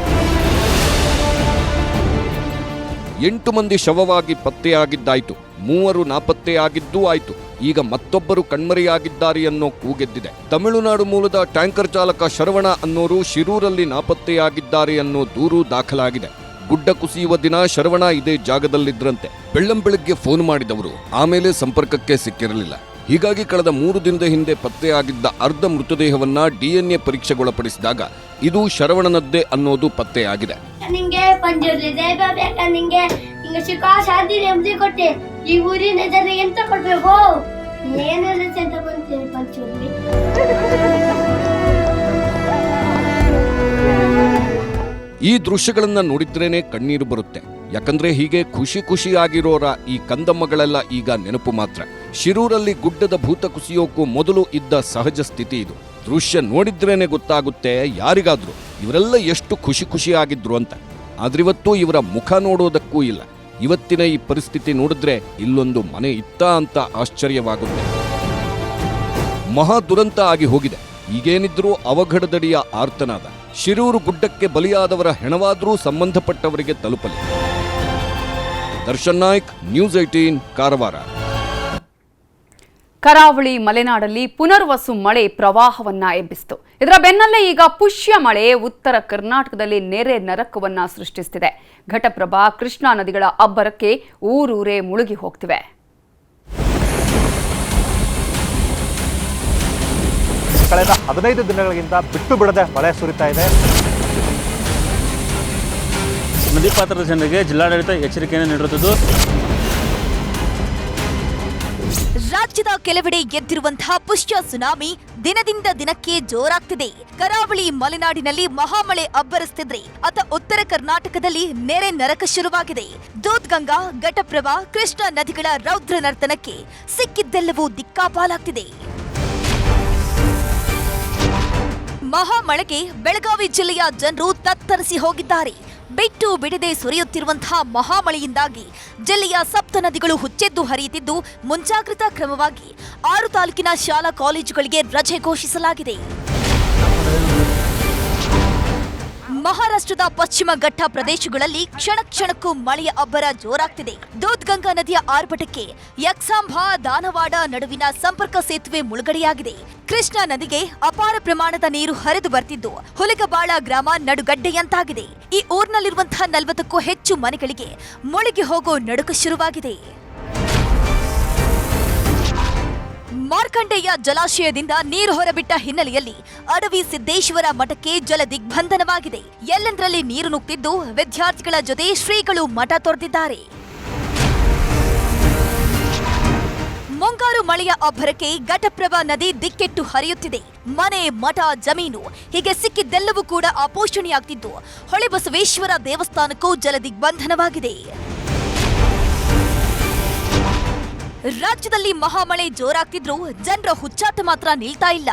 ಎಂಟು ಮಂದಿ ಶವವಾಗಿ ಪತ್ತೆಯಾಗಿದ್ದಾಯಿತು. ಮೂವರು ನಾಪತ್ತೆಯಾಗಿದ್ದೂ ಆಯಿತು. ಈಗ ಮತ್ತೊಬ್ಬರು ಕಣ್ಮರೆಯಾಗಿದ್ದಾರೆ ಅನ್ನೋ ಕೂಗೆದ್ದಿದೆ. ತಮಿಳುನಾಡು ಮೂಲದ ಟ್ಯಾಂಕರ್ ಚಾಲಕ ಶರವಣ ಅನ್ನೋರು ಶಿರೂರಲ್ಲಿ ನಾಪತ್ತೆಯಾಗಿದ್ದಾರೆ ಅನ್ನೋ ದೂರು ದಾಖಲಾಗಿದೆ. ಗುಡ್ಡ ಕುಸಿಯುವ ದಿನ ಶರವಣ ಇದೇ ಜಾಗದಲ್ಲಿದ್ರಂತೆ. ಬೆಳ್ಳಂಬೆಳಗ್ಗೆ ಫೋನ್ ಮಾಡಿದವರು. ಆಮೇಲೆ ಸಂಪರ್ಕಕ್ಕೆ ಸಿಕ್ಕಿರಲಿಲ್ಲ. ಹೀಗಾಗಿ ಕಳೆದ ಮೂರು ದಿನದ ಹಿಂದೆ ಪತ್ತೆಯಾಗಿದ್ದ ಅರ್ಧ ಮೃತದೇಹವನ್ನ ಡಿಎನ್ಎ ಪರೀಕ್ಷೆಗೊಳಪಡಿಸಿದಾಗ ಇದು ಶರವಣನದ್ದೇ ಅನ್ನೋದು ಪತ್ತೆಯಾಗಿದೆ. ನಿಂಗೆ ಪಂಜುರ್ಲಿದೆ ಬೇಕ ನಿಂಗೆ. ಹಿಂಗ ಸುಖ ಶಾಂತಿ ನೆಮ್ಮದಿ ಕೊಟ್ಟೆ. ಈ ಊರಿನ ಜನರಿಗೆ ಎಂತ ಕೊಡ್ಬೇಕು? ಏನೆಲ್ಲ ಅಂತ ಬಂತೀನಿ ಪಂಚೂರ್ಲಿ ಈ ದೃಶ್ಯಗಳನ್ನ ನೋಡಿದ್ರೇನೆ ಕಣ್ಣೀರು ಬರುತ್ತೆ. ಯಾಕಂದ್ರೆ ಹೀಗೆ ಖುಷಿ ಖುಷಿಯಾಗಿರೋರ ಈ ಕಂದಮ್ಮಗಳೆಲ್ಲ ಈಗ ನೆನಪು ಮಾತ್ರ. ಶಿರೂರಲ್ಲಿ ಗುಡ್ಡದ ಭೂತ ಕುಸಿಯೋಕ್ಕೂ ಮೊದಲು ಇದ್ದ ಸಹಜ ಸ್ಥಿತಿ ಇದು. ದೃಶ್ಯ ನೋಡಿದ್ರೇನೆ ಗೊತ್ತಾಗುತ್ತೆ ಯಾರಿಗಾದ್ರೂ. ಇವರೆಲ್ಲ ಎಷ್ಟು ಖುಷಿ ಖುಷಿಯಾಗಿದ್ರು ಅಂತ. ಆದ್ರಿವತ್ತು ಇವರ ಮುಖ ನೋಡೋದಕ್ಕೂ ಇಲ್ಲ. ಇವತ್ತಿನ ಈ ಪರಿಸ್ಥಿತಿ ನೋಡಿದ್ರೆ ಇಲ್ಲೊಂದು ಮನೆ ಇತ್ತಾ ಅಂತ ಆಶ್ಚರ್ಯವಾಗುತ್ತೆ. ಮಹಾ ದುರಂತ ಆಗಿ ಹೋಗಿದೆ. ಈಗೇನಿದ್ರೂ ಅವಘಡದಡಿಯ ಆರ್ತನಾದ. ಶಿರೂರು ಗುಡ್ಡಕ್ಕೆ ಬಲಿಯಾದವರ ಹೆಣವಾದರೂ ಸಂಬಂಧಪಟ್ಟವರಿಗೆ ತಲುಪಲಿ. Darshan Naik news eighteen Karwar. ಕರಾವಳಿ ಮಲೆನಾಡಲ್ಲಿ ಪುನರ್ವಸು ಮಳೆ ಪ್ರವಾಹವನ್ನ ಎಬ್ಬಿಸಿತು. ಇದರ ಬೆನ್ನಲ್ಲೇ ಈಗ ಪುಷ್ಯ ಮಳೆ ಉತ್ತರ ಕರ್ನಾಟಕದಲ್ಲಿ ನೆರೆ ನರಕವನ್ನ ಸೃಷ್ಟಿಸುತ್ತಿದೆ ಘಟಪ್ರಭಾ ಕೃಷ್ಣಾ ನದಿಗಳ ಅಬ್ಬರಕ್ಕೆ ಊರೂರೇ ಮುಳುಗಿ ಹೋಗ್ತಿವೆ. ಕಳೆದ ಹದಿನೈದು ದಿನಗಳಿಗಿಂತ ಬಿಟ್ಟು ಬಿಡದೆ ಮಳೆ ಸುರಿತಾ ಇದೆ. ನದಿ ಪಾತ್ರದ ಜನರಿಗೆ ಜಿಲ್ಲಾಡಳಿತ ಎಚ್ಚರಿಕೆಯನ್ನು ನೀಡುತ್ತಿದ್ದು ರಾಜ್ಯದ ಕೆಲವೆಡೆ ಎದ್ದಿರುವಂತಹ ಪುಷ್ಯ ಸುನಾಮಿ ದಿನದಿಂದ ದಿನಕ್ಕೆ ಜೋರಾಗ್ತಿದೆ. ಕರಾವಳಿ ಮಲೆನಾಡಿನಲ್ಲಿ ಮಹಾಮಳೆ ಅಬ್ಬರಿಸ್ತಿದ್ರೆ, ಅತ ಉತ್ತರ ಕರ್ನಾಟಕದಲ್ಲಿ ನೆರೆ ನರಕ ಶುರುವಾಗಿದೆ. ದೂದ್ಗಂಗಾ, ಘಟಪ್ರಭಾ, ಕೃಷ್ಣಾ ನದಿಗಳ ರೌದ್ರ ನರ್ತನಕ್ಕೆ ಸಿಕ್ಕಿದ್ದೆಲ್ಲವೂ ದಿಕ್ಕಾಪಾಲಾಗ್ತಿದೆ. ಮಹಾಮಳೆಗೆ ಬೆಳಗಾವಿ ಜಿಲ್ಲೆಯ ಜನರು ತತ್ತರಿಸಿ ಹೋಗಿದ್ದಾರೆ. ಬಿಟ್ಟು ಬಿಡದೆ ಸುರಿಯುತ್ತಿರುವಂತಹ ಮಹಾಮಳೆಯಿಂದಾಗಿ ಜಿಲ್ಲೆಯ ಸಪ್ತ ನದಿಗಳು ಹುಚ್ಚೆದ್ದು ಹರಿಯುತ್ತಿದ್ದು, ಮುಂಜಾಗ್ರತಾ ಕ್ರಮವಾಗಿ ಆರು ತಾಲೂಕಿನ ಶಾಲಾ ಕಾಲೇಜುಗಳಿಗೆ ರಜೆ ಘೋಷಿಸಲಾಗಿದೆ. ಮಹಾರಾಷ್ಟ್ರದ ಪಶ್ಚಿಮ ಘಟ್ಟ ಪ್ರದೇಶಗಳಲ್ಲಿ ಕ್ಷಣ ಕ್ಷಣಕ್ಕೂ ಮಳೆಯ ಅಬ್ಬರ ಜೋರಾಗ್ತಿದೆ. ದೂದ್ಗಂಗಾ ನದಿಯ ಆರ್ಭಟಕ್ಕೆ ಯಕ್ಸಾಂಭಾ ದಾನವಾಡ ನಡುವಿನ ಸಂಪರ್ಕ ಸೇತುವೆ ಮುಳುಗಡೆಯಾಗಿದೆ. ಕೃಷ್ಣಾ ನದಿಗೆ ಅಪಾರ ಪ್ರಮಾಣದ ನೀರು ಹರಿದು ಬರ್ತಿದ್ದು ಹುಲಿಗಬಾಳ ಗ್ರಾಮ ನಡುಗಡ್ಡೆಯಂತಾಗಿದೆ. ಈ ಊರಿನಲ್ಲಿರುವಂತಹ ನಲವತ್ತಕ್ಕೂ ಹೆಚ್ಚು ಮನೆಗಳಿಗೆ ಮುಳುಗಿ ಹೋಗೋ ನಡುಕ ಶುರುವಾಗಿದೆ. ಮಾರ್ಕಂಡೇಯ ಜಲಾಶಯದಿಂದ ನೀರು ಹೊರಬಿಟ್ಟ ಹಿನ್ನೆಲೆಯಲ್ಲಿ ಅಡವಿ ಸಿದ್ದೇಶ್ವರ ಮಠಕ್ಕೆ ಜಲ ದಿಗ್ಬಂಧನವಾಗಿದೆ ಎಲ್ಲೆಂದರಲ್ಲಿ ನೀರು ನುಗ್ತಿದ್ದು ವಿದ್ಯಾರ್ಥಿಗಳ ಜೊತೆ ಶ್ರೀಗಳು ಮಠ ತೊರೆದಿದ್ದಾರೆ. ಮುಂಗಾರು ಮಳೆಯ ಅಬ್ಬರಕ್ಕೆ ಘಟಪ್ರಭಾ ನದಿ ದಿಕ್ಕೆಟ್ಟು ಹರಿಯುತ್ತಿದೆ. ಮನೆ, ಮಠ, ಜಮೀನು ಹೀಗೆ ಸಿಕ್ಕಿದ್ದೆಲ್ಲವೂ ಕೂಡ ಅಪೋಷಣೆಯಾಗ್ತಿದ್ದು. ಹೊಳೆಬಸವೇಶ್ವರ ದೇವಸ್ಥಾನಕ್ಕೂ ಜಲ ದಿಗ್ಬಂಧನವಾಗಿದೆ ರಾಜ್ಯದಲ್ಲಿ ಮಹಾಮಳೆ ಜೋರಾಗ್ತಿದ್ರೂ ಜನರ ಹುಚ್ಚಾಟ ಮಾತ್ರ ನಿಲ್ತಾ ಇಲ್ಲ.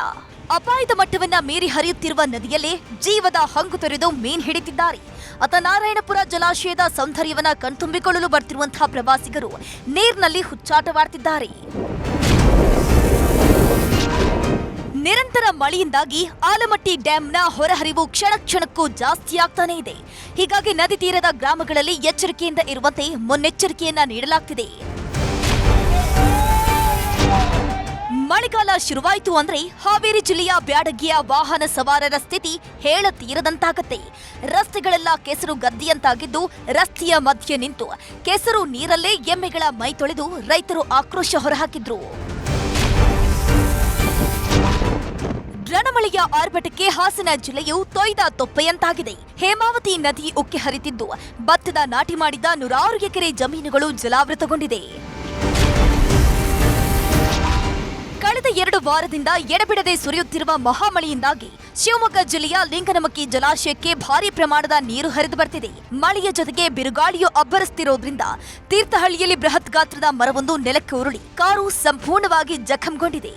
ಅಪಾಯದ ಮಟ್ಟವನ್ನ ಮೀರಿ ಹರಿಯುತ್ತಿರುವ ನದಿಯಲ್ಲೇ ಜೀವದ ಹಂಗು ತೊರೆದು ಮೀನ್ ಹಿಡಿತಿದ್ದಾರೆ. ಅತ ನಾರಾಯಣಪುರ ಜಲಾಶಯದ ಸೌಂದರ್ಯವನ್ನ ಕಣ್ತುಂಬಿಕೊಳ್ಳಲು ಬರ್ತಿರುವಂತಹ ಪ್ರವಾಸಿಗರು ನೀರಿನಲ್ಲಿ ಹುಚ್ಚಾಟವಾಡ್ತಿದ್ದಾರೆ. ನಿರಂತರ ಮಳೆಯಿಂದಾಗಿ ಆಲಮಟ್ಟಿ ಡ್ಯಾಂನ ಹೊರಹರಿವು ಕ್ಷಣ ಕ್ಷಣಕ್ಕೂ ಜಾಸ್ತಿ ಆಗ್ತಾನೇ ಇದೆ. ಹೀಗಾಗಿ ನದಿ ತೀರದ ಗ್ರಾಮಗಳಲ್ಲಿ ಎಚ್ಚರಿಕೆಯಿಂದ ಇರುವಂತೆ ಮುನ್ನೆಚ್ಚರಿಕೆಯನ್ನ ನೀಡಲಾಗ್ತಿದೆ. ಮಳೆಗಾಲ ಶುರುವಾಯಿತು ಅಂದ್ರೆ ಹಾವೇರಿ ಜಿಲ್ಲೆಯ ಬ್ಯಾಡಗಿಯ ವಾಹನ ಸವಾರರ ಸ್ಥಿತಿ ಹೇಳತೀರದಂತಾಗತ್ತೆ. ರಸ್ತೆಗಳೆಲ್ಲ ಕೆಸರು ಗದ್ದಿಯಂತಾಗಿದ್ದು ರಸ್ತೆಯ ಮಧ್ಯೆ ನಿಂತು ಕೆಸರು ನೀರಲ್ಲೇ ಎಮ್ಮೆಗಳ ಮೈ ತೊಳೆದು ರೈತರು ಆಕ್ರೋಶ ಹೊರಹಾಕಿದ್ರು. ರಣಮಳೆಯ ಆರ್ಭಟಕ್ಕೆ ಹಾಸನ ಜಿಲ್ಲೆಯು ತೊಯ್ದ ತೊಪ್ಪೆಯಂತಾಗಿದೆ. ಹೇಮಾವತಿ ನದಿ ಉಕ್ಕಿ ಹರಿತಿದ್ದು, ಭತ್ತದ ನಾಟಿ ಮಾಡಿದ ನೂರಾರು ಎಕರೆ ಜಮೀನುಗಳು ಜಲಾವೃತಗೊಂಡಿದೆ. ಎರಡು ವಾರದಿಂದ ಎಡಬಿಡದೆ ಸುರಿಯುತ್ತಿರುವ ಮಹಾಮಳೆಯಿಂದಾಗಿ ಶಿವಮೊಗ್ಗ ಜಿಲ್ಲೆಯ ಲಿಂಗನಮಕ್ಕಿ ಜಲಾಶಯಕ್ಕೆ ಭಾರಿ ಪ್ರಮಾಣದ ನೀರು ಹರಿದು ಬರ್ತಿದೆ. ಮಳೆಯ ಜೊತೆಗೆ ಬಿರುಗಾಳಿಯು ಅಬ್ಬರಿಸುತ್ತಿರುವುದರಿಂದ ತೀರ್ಥಹಳ್ಳಿಯಲ್ಲಿ ಬೃಹತ್ ಗಾತ್ರದ ಮರವೊಂದು ನೆಲಕ್ಕೆ ಉರುಳಿ ಕಾರು ಸಂಪೂರ್ಣವಾಗಿ ಜಖಂಗೊಂಡಿದೆ.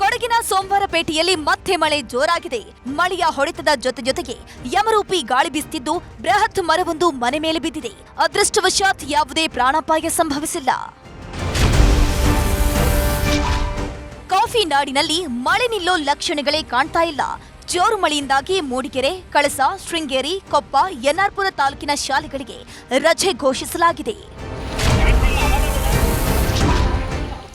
ಕೊಡಗಿನ ಸೋಮವಾರಪೇಟೆಯಲ್ಲಿ ಮತ್ತೆ ಮಳೆ ಜೋರಾಗಿದೆ. ಮಳೆಯ ಹೊಡೆತದ ಜೊತೆ ಜೊತೆಗೆ ಯಮರೂಪಿ ಗಾಳಿ ಬೀಸುತ್ತಿದ್ದು ಬೃಹತ್ ಮರವೊಂದು ಮನೆ ಮೇಲೆ ಬಿದ್ದಿದೆ. ಅದೃಷ್ಟವಶಾತ್ ಯಾವುದೇ ಪ್ರಾಣಾಪಾಯ ಸಂಭವಿಸಿಲ್ಲ. ಕಾಫಿ ನಾಡಿನಲ್ಲಿ ಮಳೆ ನಿಲ್ಲೋ ಲಕ್ಷಣಗಳೇ ಕಾಣ್ತಾ ಇಲ್ಲ. ಜೋರು ಮಳೆಯಿಂದಾಗಿ ಮೂಡಿಗೆರೆ, ಕಳಸ, ಶೃಂಗೇರಿ, ಕೊಪ್ಪ, ಎನ್ಆರ್ಪುರ ತಾಲೂಕಿನ ಶಾಲೆಗಳಿಗೆ ರಜೆ ಘೋಷಿಸಲಾಗಿದೆ.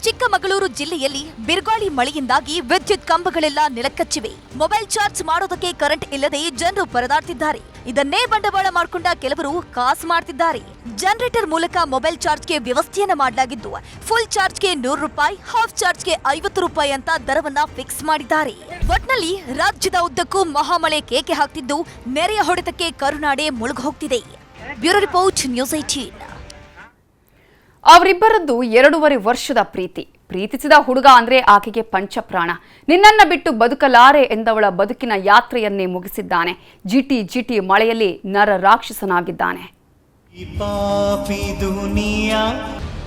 ಚಿಕ್ಕಮಗಳೂರು ಜಿಲ್ಲೆಯಲ್ಲಿ ಬಿರುಗಾಳಿ ಮಳೆಯಿಂದಾಗಿ ವಿದ್ಯುತ್ ಕಂಬಗಳೆಲ್ಲ ನೆಲಕಚ್ಚಿವೆ. ಮೊಬೈಲ್ ಚಾರ್ಜ್ ಮಾಡೋದಕ್ಕೆ ಕರೆಂಟ್ ಇಲ್ಲದೆ ಜನರು ಪರದಾಡ್ತಿದ್ದಾರೆ. ಇದನ್ನೇ ಬಂಡವಾಳ ಮಾಡಿಕೊಂಡ ಕೆಲವರು ಕಾಸು ಮಾಡ್ತಿದ್ದಾರೆ. ಜನರೇಟರ್ ಮೂಲಕ ಮೊಬೈಲ್ ಚಾರ್ಜ್ಗೆ ವ್ಯವಸ್ಥೆಯನ್ನು ಮಾಡಲಾಗಿದ್ದು ಫುಲ್ ಚಾರ್ಜ್ಗೆ ನೂರು ರೂಪಾಯಿ ಹಾಫ್ ಚಾರ್ಜ್ಗೆ ಐವತ್ತು ರೂಪಾಯಿ ಅಂತ ದರವನ್ನ ಫಿಕ್ಸ್ ಮಾಡಿದ್ದಾರೆ. ಒಟ್ನಲ್ಲಿ ರಾಜ್ಯದ ಉದ್ದಕ್ಕೂ ಮಹಾಮಳೆ ಕೇಕೆ ಹಾಕ್ತಿದ್ದು, ನೆರೆಯ ಹೊಡೆತಕ್ಕೆ ಕರುನಾಡೆ ಮುಳುಗು ಹೋಗ್ತಿದೆ ಬ್ಯೂರೋ ರಿಪೋರ್ಟ್, ನ್ಯೂಸ್ ಏಟೀನ್ ಅವರಿಬ್ಬರದ್ದು ಎರಡೂವರೆ ವರ್ಷದ ಪ್ರೀತಿ. ಪ್ರೀತಿಸಿದ ಹುಡುಗ ಅಂದ್ರೆ ಆಕೆಗೆ ಪಂಚಪ್ರಾಣ. ನಿನ್ನನ್ನ ಬಿಟ್ಟು ಬದುಕಲಾರೆ ಎಂದವಳ ಬದುಕಿನ ಯಾತ್ರೆಯನ್ನೇ ಮುಗಿಸಿದ್ದಾನೆ. ಜಿಟಿ ಜಿಟಿ ಮಳೆಯಲ್ಲಿ ನರ ರಾಕ್ಷಸನಾಗಿದ್ದಾನೆ.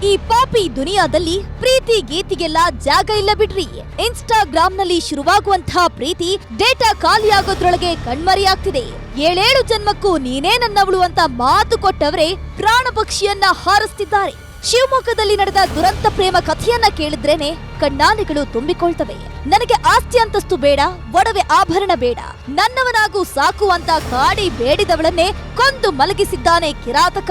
ಈ ಪಾಪಿ ದುನಿಯಾದಲ್ಲಿ ಪ್ರೀತಿ ಗೀತಿಗೆಲ್ಲ ಜಾಗ ಇಲ್ಲ ಬಿಡ್ರಿ. ಇನ್ಸ್ಟಾಗ್ರಾಂನಲ್ಲಿ ಶುರುವಾಗುವಂತಹ ಪ್ರೀತಿ ಡೇಟಾ ಖಾಲಿಯಾಗೋದ್ರೊಳಗೆ ಕಣ್ಮರೆಯಾಗ್ತಿದೆ. ಏಳೇಳು ಜನ್ಮಕ್ಕೂ ನೀನೇ ನನ್ನವಳು ಅಂತ ಮಾತು ಕೊಟ್ಟವರೇ ಪ್ರಾಣ ಪಕ್ಷಿಯನ್ನ ಹಾರಿಸ್ತಿದ್ದಾರೆ. ಶಿವಮೊಗ್ಗದಲ್ಲಿ ನಡೆದ ದುರಂತ ಪ್ರೇಮ ಕಥೆಯನ್ನ ಕೇಳಿದ್ರೇನೆ ಕಣ್ಣಾನೆಗಳು ತುಂಬಿಕೊಳ್ತವೆ. ನನಗೆ ಆಸ್ತಿ ಅಂತಸ್ತು ಬೇಡ, ಒಡವೆ ಆಭರಣ ಬೇಡ. ನನ್ನವನಾಗೂ ಸಾಕು ಅಂತ ಕಾಡಿ ಬೇಡಿದವಳನ್ನೇ ಕೊಂದು ಮಲಗಿಸಿದ್ದಾನೆ ಕಿರಾತಕ.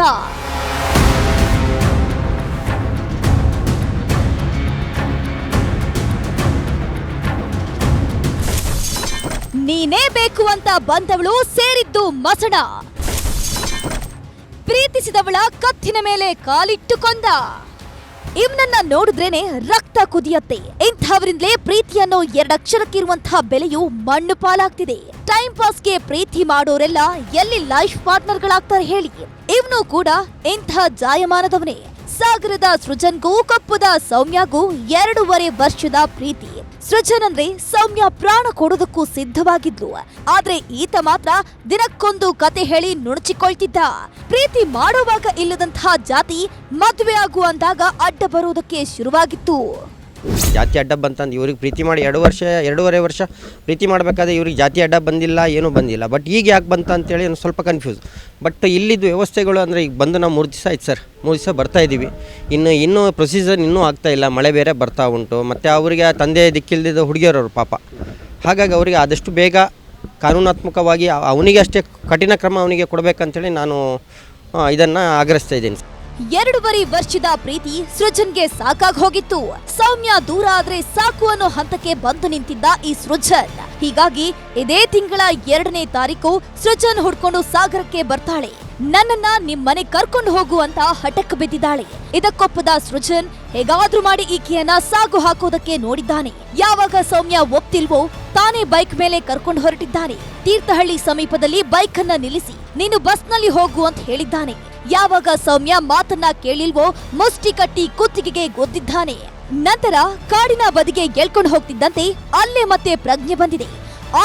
ನೀನೇ ಬೇಕು ಅಂತ ಬಂದವಳು ಸೇರಿದ್ದು ಮಸಣ. ಪ್ರೀತಿಸಿದವಳ ಕತ್ತಿನ ಮೇಲೆ ಕಾಲಿಟ್ಟು ಕೊಂದ ಇವ್ನನ್ನ ನೋಡಿದ್ರೇನೆ ರಕ್ತ ಕುದಿಯತ್ತೆ. ಇಂಥವರಿಂದಲೇ ಪ್ರೀತಿ ಅನ್ನೋ ಎರಡಕ್ಷರಕ್ಕಿರುವಂತಹ ಬೆಲೆಯು ಮಣ್ಣು ಪಾಲಾಗ್ತಿದೆ. ಟೈಮ್ ಪಾಸ್ಗೆ ಪ್ರೀತಿ ಮಾಡೋರೆಲ್ಲ ಎಲ್ಲಿ ಲೈಫ್ ಪಾರ್ಟ್ನರ್ಗಳಾಗ್ತಾರೆ ಹೇಳಿ. ಇವನು ಕೂಡ ಇಂಥ ಜಾಯಮಾನದವನೇ. ಸಾಗರದ ಸೃಜನ್ಗೂ ಕಪ್ಪದ ಸೌಮ್ಯಗೂ ಎರಡೂವರೆ ವರ್ಷದ ಪ್ರೀತಿ. ಸೃಜನ್ ಅಂದ್ರೆ ಸೌಮ್ಯ ಪ್ರಾಣ ಕೊಡೋದಕ್ಕೂ ಸಿದ್ಧವಾಗಿದ್ಲು. ಆದ್ರೆ ಈತ ಮಾತ್ರ ದಿನಕ್ಕೊಂದು ಕತೆ ಹೇಳಿ ನುಣಚಿಕೊಳ್ತಿದ್ದ. ಪ್ರೀತಿ ಮಾಡುವಾಗ ಇಲ್ಲದಂತಹ ಜಾತಿ ಮದುವೆ ಆಗು ಅಂದಾಗ ಅಡ್ಡ ಬರುವುದಕ್ಕೆ ಶುರುವಾಗಿತ್ತು. ಜಾತಿ ಅಡ್ಡ ಬಂತಂದು ಇವ್ರಿಗೆ ಪ್ರೀತಿ ಮಾಡಿ ಎರಡು ವರ್ಷ, ಎರಡೂವರೆ ವರ್ಷ ಪ್ರೀತಿ ಮಾಡಬೇಕಾದ್ರೆ ಇವ್ರಿಗೆ ಜಾತಿ ಅಡ್ಡ ಬಂದಿಲ್ಲ, ಏನೂ ಬಂದಿಲ್ಲ. ಬಟ್ ಈಗ ಯಾಕೆ ಬಂತ ಅಂತೇಳಿ ಒಂದು ಸ್ವಲ್ಪ ಕನ್ಫ್ಯೂಸ್ ಬಟ್ ಇಲ್ಲಿದ್ದು ವ್ಯವಸ್ಥೆಗಳು ಅಂದರೆ ಈಗ ಬಂದು ನಾವು ಮೂರು ದಿವಸ ಆಯ್ತು ಸರ್. ಮೂರು ದಿವಸ ಬರ್ತಾ ಇದ್ದೀವಿ. ಇನ್ನು, ಇನ್ನೂ ಪ್ರೊಸೀಜರ್ ಇನ್ನೂ ಆಗ್ತಾ ಇಲ್ಲ. ಮಳೆ ಬೇರೆ ಬರ್ತಾ ಉಂಟು. ಮತ್ತು ಅವರಿಗೆ ತಂದೆ ದಿಕ್ಕಿಲ್ದಿದ್ದ ಹುಡುಗಿಯರವರು ಪಾಪ. ಹಾಗಾಗಿ ಅವರಿಗೆ ಆದಷ್ಟು ಬೇಗ ಕಾನೂನಾತ್ಮಕವಾಗಿ ಅವನಿಗೆ ಅಷ್ಟೇ ಕಠಿಣ ಕ್ರಮ ಅವನಿಗೆ ಕೊಡಬೇಕಂತೇಳಿ ನಾನು ಇದನ್ನು ಆಗ್ರಹಿಸ್ತಾ ಇದ್ದೀನಿ. ಎರಡೂವರೆ ವರ್ಷದ ಪ್ರೀತಿ ಸೃಜನ್ಗೆ ಸಾಕಾಗಿ ಹೋಗಿತ್ತು. ಸೌಮ್ಯ ದೂರ ಆದ್ರೆ ಸಾಕು ಅನ್ನೋ ಹಂತಕ್ಕೆ ಬಂದು ನಿಂತಿದ್ದ ಈ ಸೃಜನ್. ಹೀಗಾಗಿ ಇದೇ ತಿಂಗಳ ಎರಡನೇ ತಾರೀಕು ಸೃಜನ್ ಹುಡ್ಕೊಂಡು ಸಾಗರಕ್ಕೆ ಬರ್ತಾಳೆ. ನನ್ನನ್ನ ನಿಮ್ ಮನೆ ಕರ್ಕೊಂಡು ಹೋಗು ಅಂತ ಹಠಕ್ ಬಿದ್ದಿದ್ದಾಳೆ. ಇದಕ್ಕೊಪ್ಪದ ಸೃಜನ್ ಹೇಗಾದ್ರೂ ಮಾಡಿ ಈಕೆಯನ್ನ ಸಾಗು ಹಾಕೋದಕ್ಕೆ ನೋಡಿದ್ದಾನೆ. ಯಾವಾಗ ಸೌಮ್ಯ ಒಪ್ತಿಲ್ವೋ ತಾನೇ ಬೈಕ್ ಮೇಲೆ ಕರ್ಕೊಂಡು ಹೊರಟಿದ್ದಾನೆ. ತೀರ್ಥಹಳ್ಳಿ ಸಮೀಪದಲ್ಲಿ ಬೈಕ್ ಅನ್ನ ನಿಲ್ಲಿಸಿ ನೀನು ಬಸ್ನಲ್ಲಿ ಹೋಗು ಅಂತ ಹೇಳಿದ್ದಾನೆ. ಯಾವಾಗ ಸೌಮ್ಯ ಮಾತನ್ನ ಕೇಳಿಲ್ವೋ ಮುಷ್ಟಿ ಕಟ್ಟಿ ಕುತ್ತಿಗೆಗೆ ಗೊದ್ದಿದ್ದಾನೆ. ನಂತರ ಕಾಡಿನ ಬದಿಗೆ ಗೆಲ್ಕೊಂಡು ಹೋಗ್ತಿದ್ದಂತೆ ಅಲ್ಲೇ ಮತ್ತೆ ಪ್ರಜ್ಞೆ ಬಂದಿದೆ.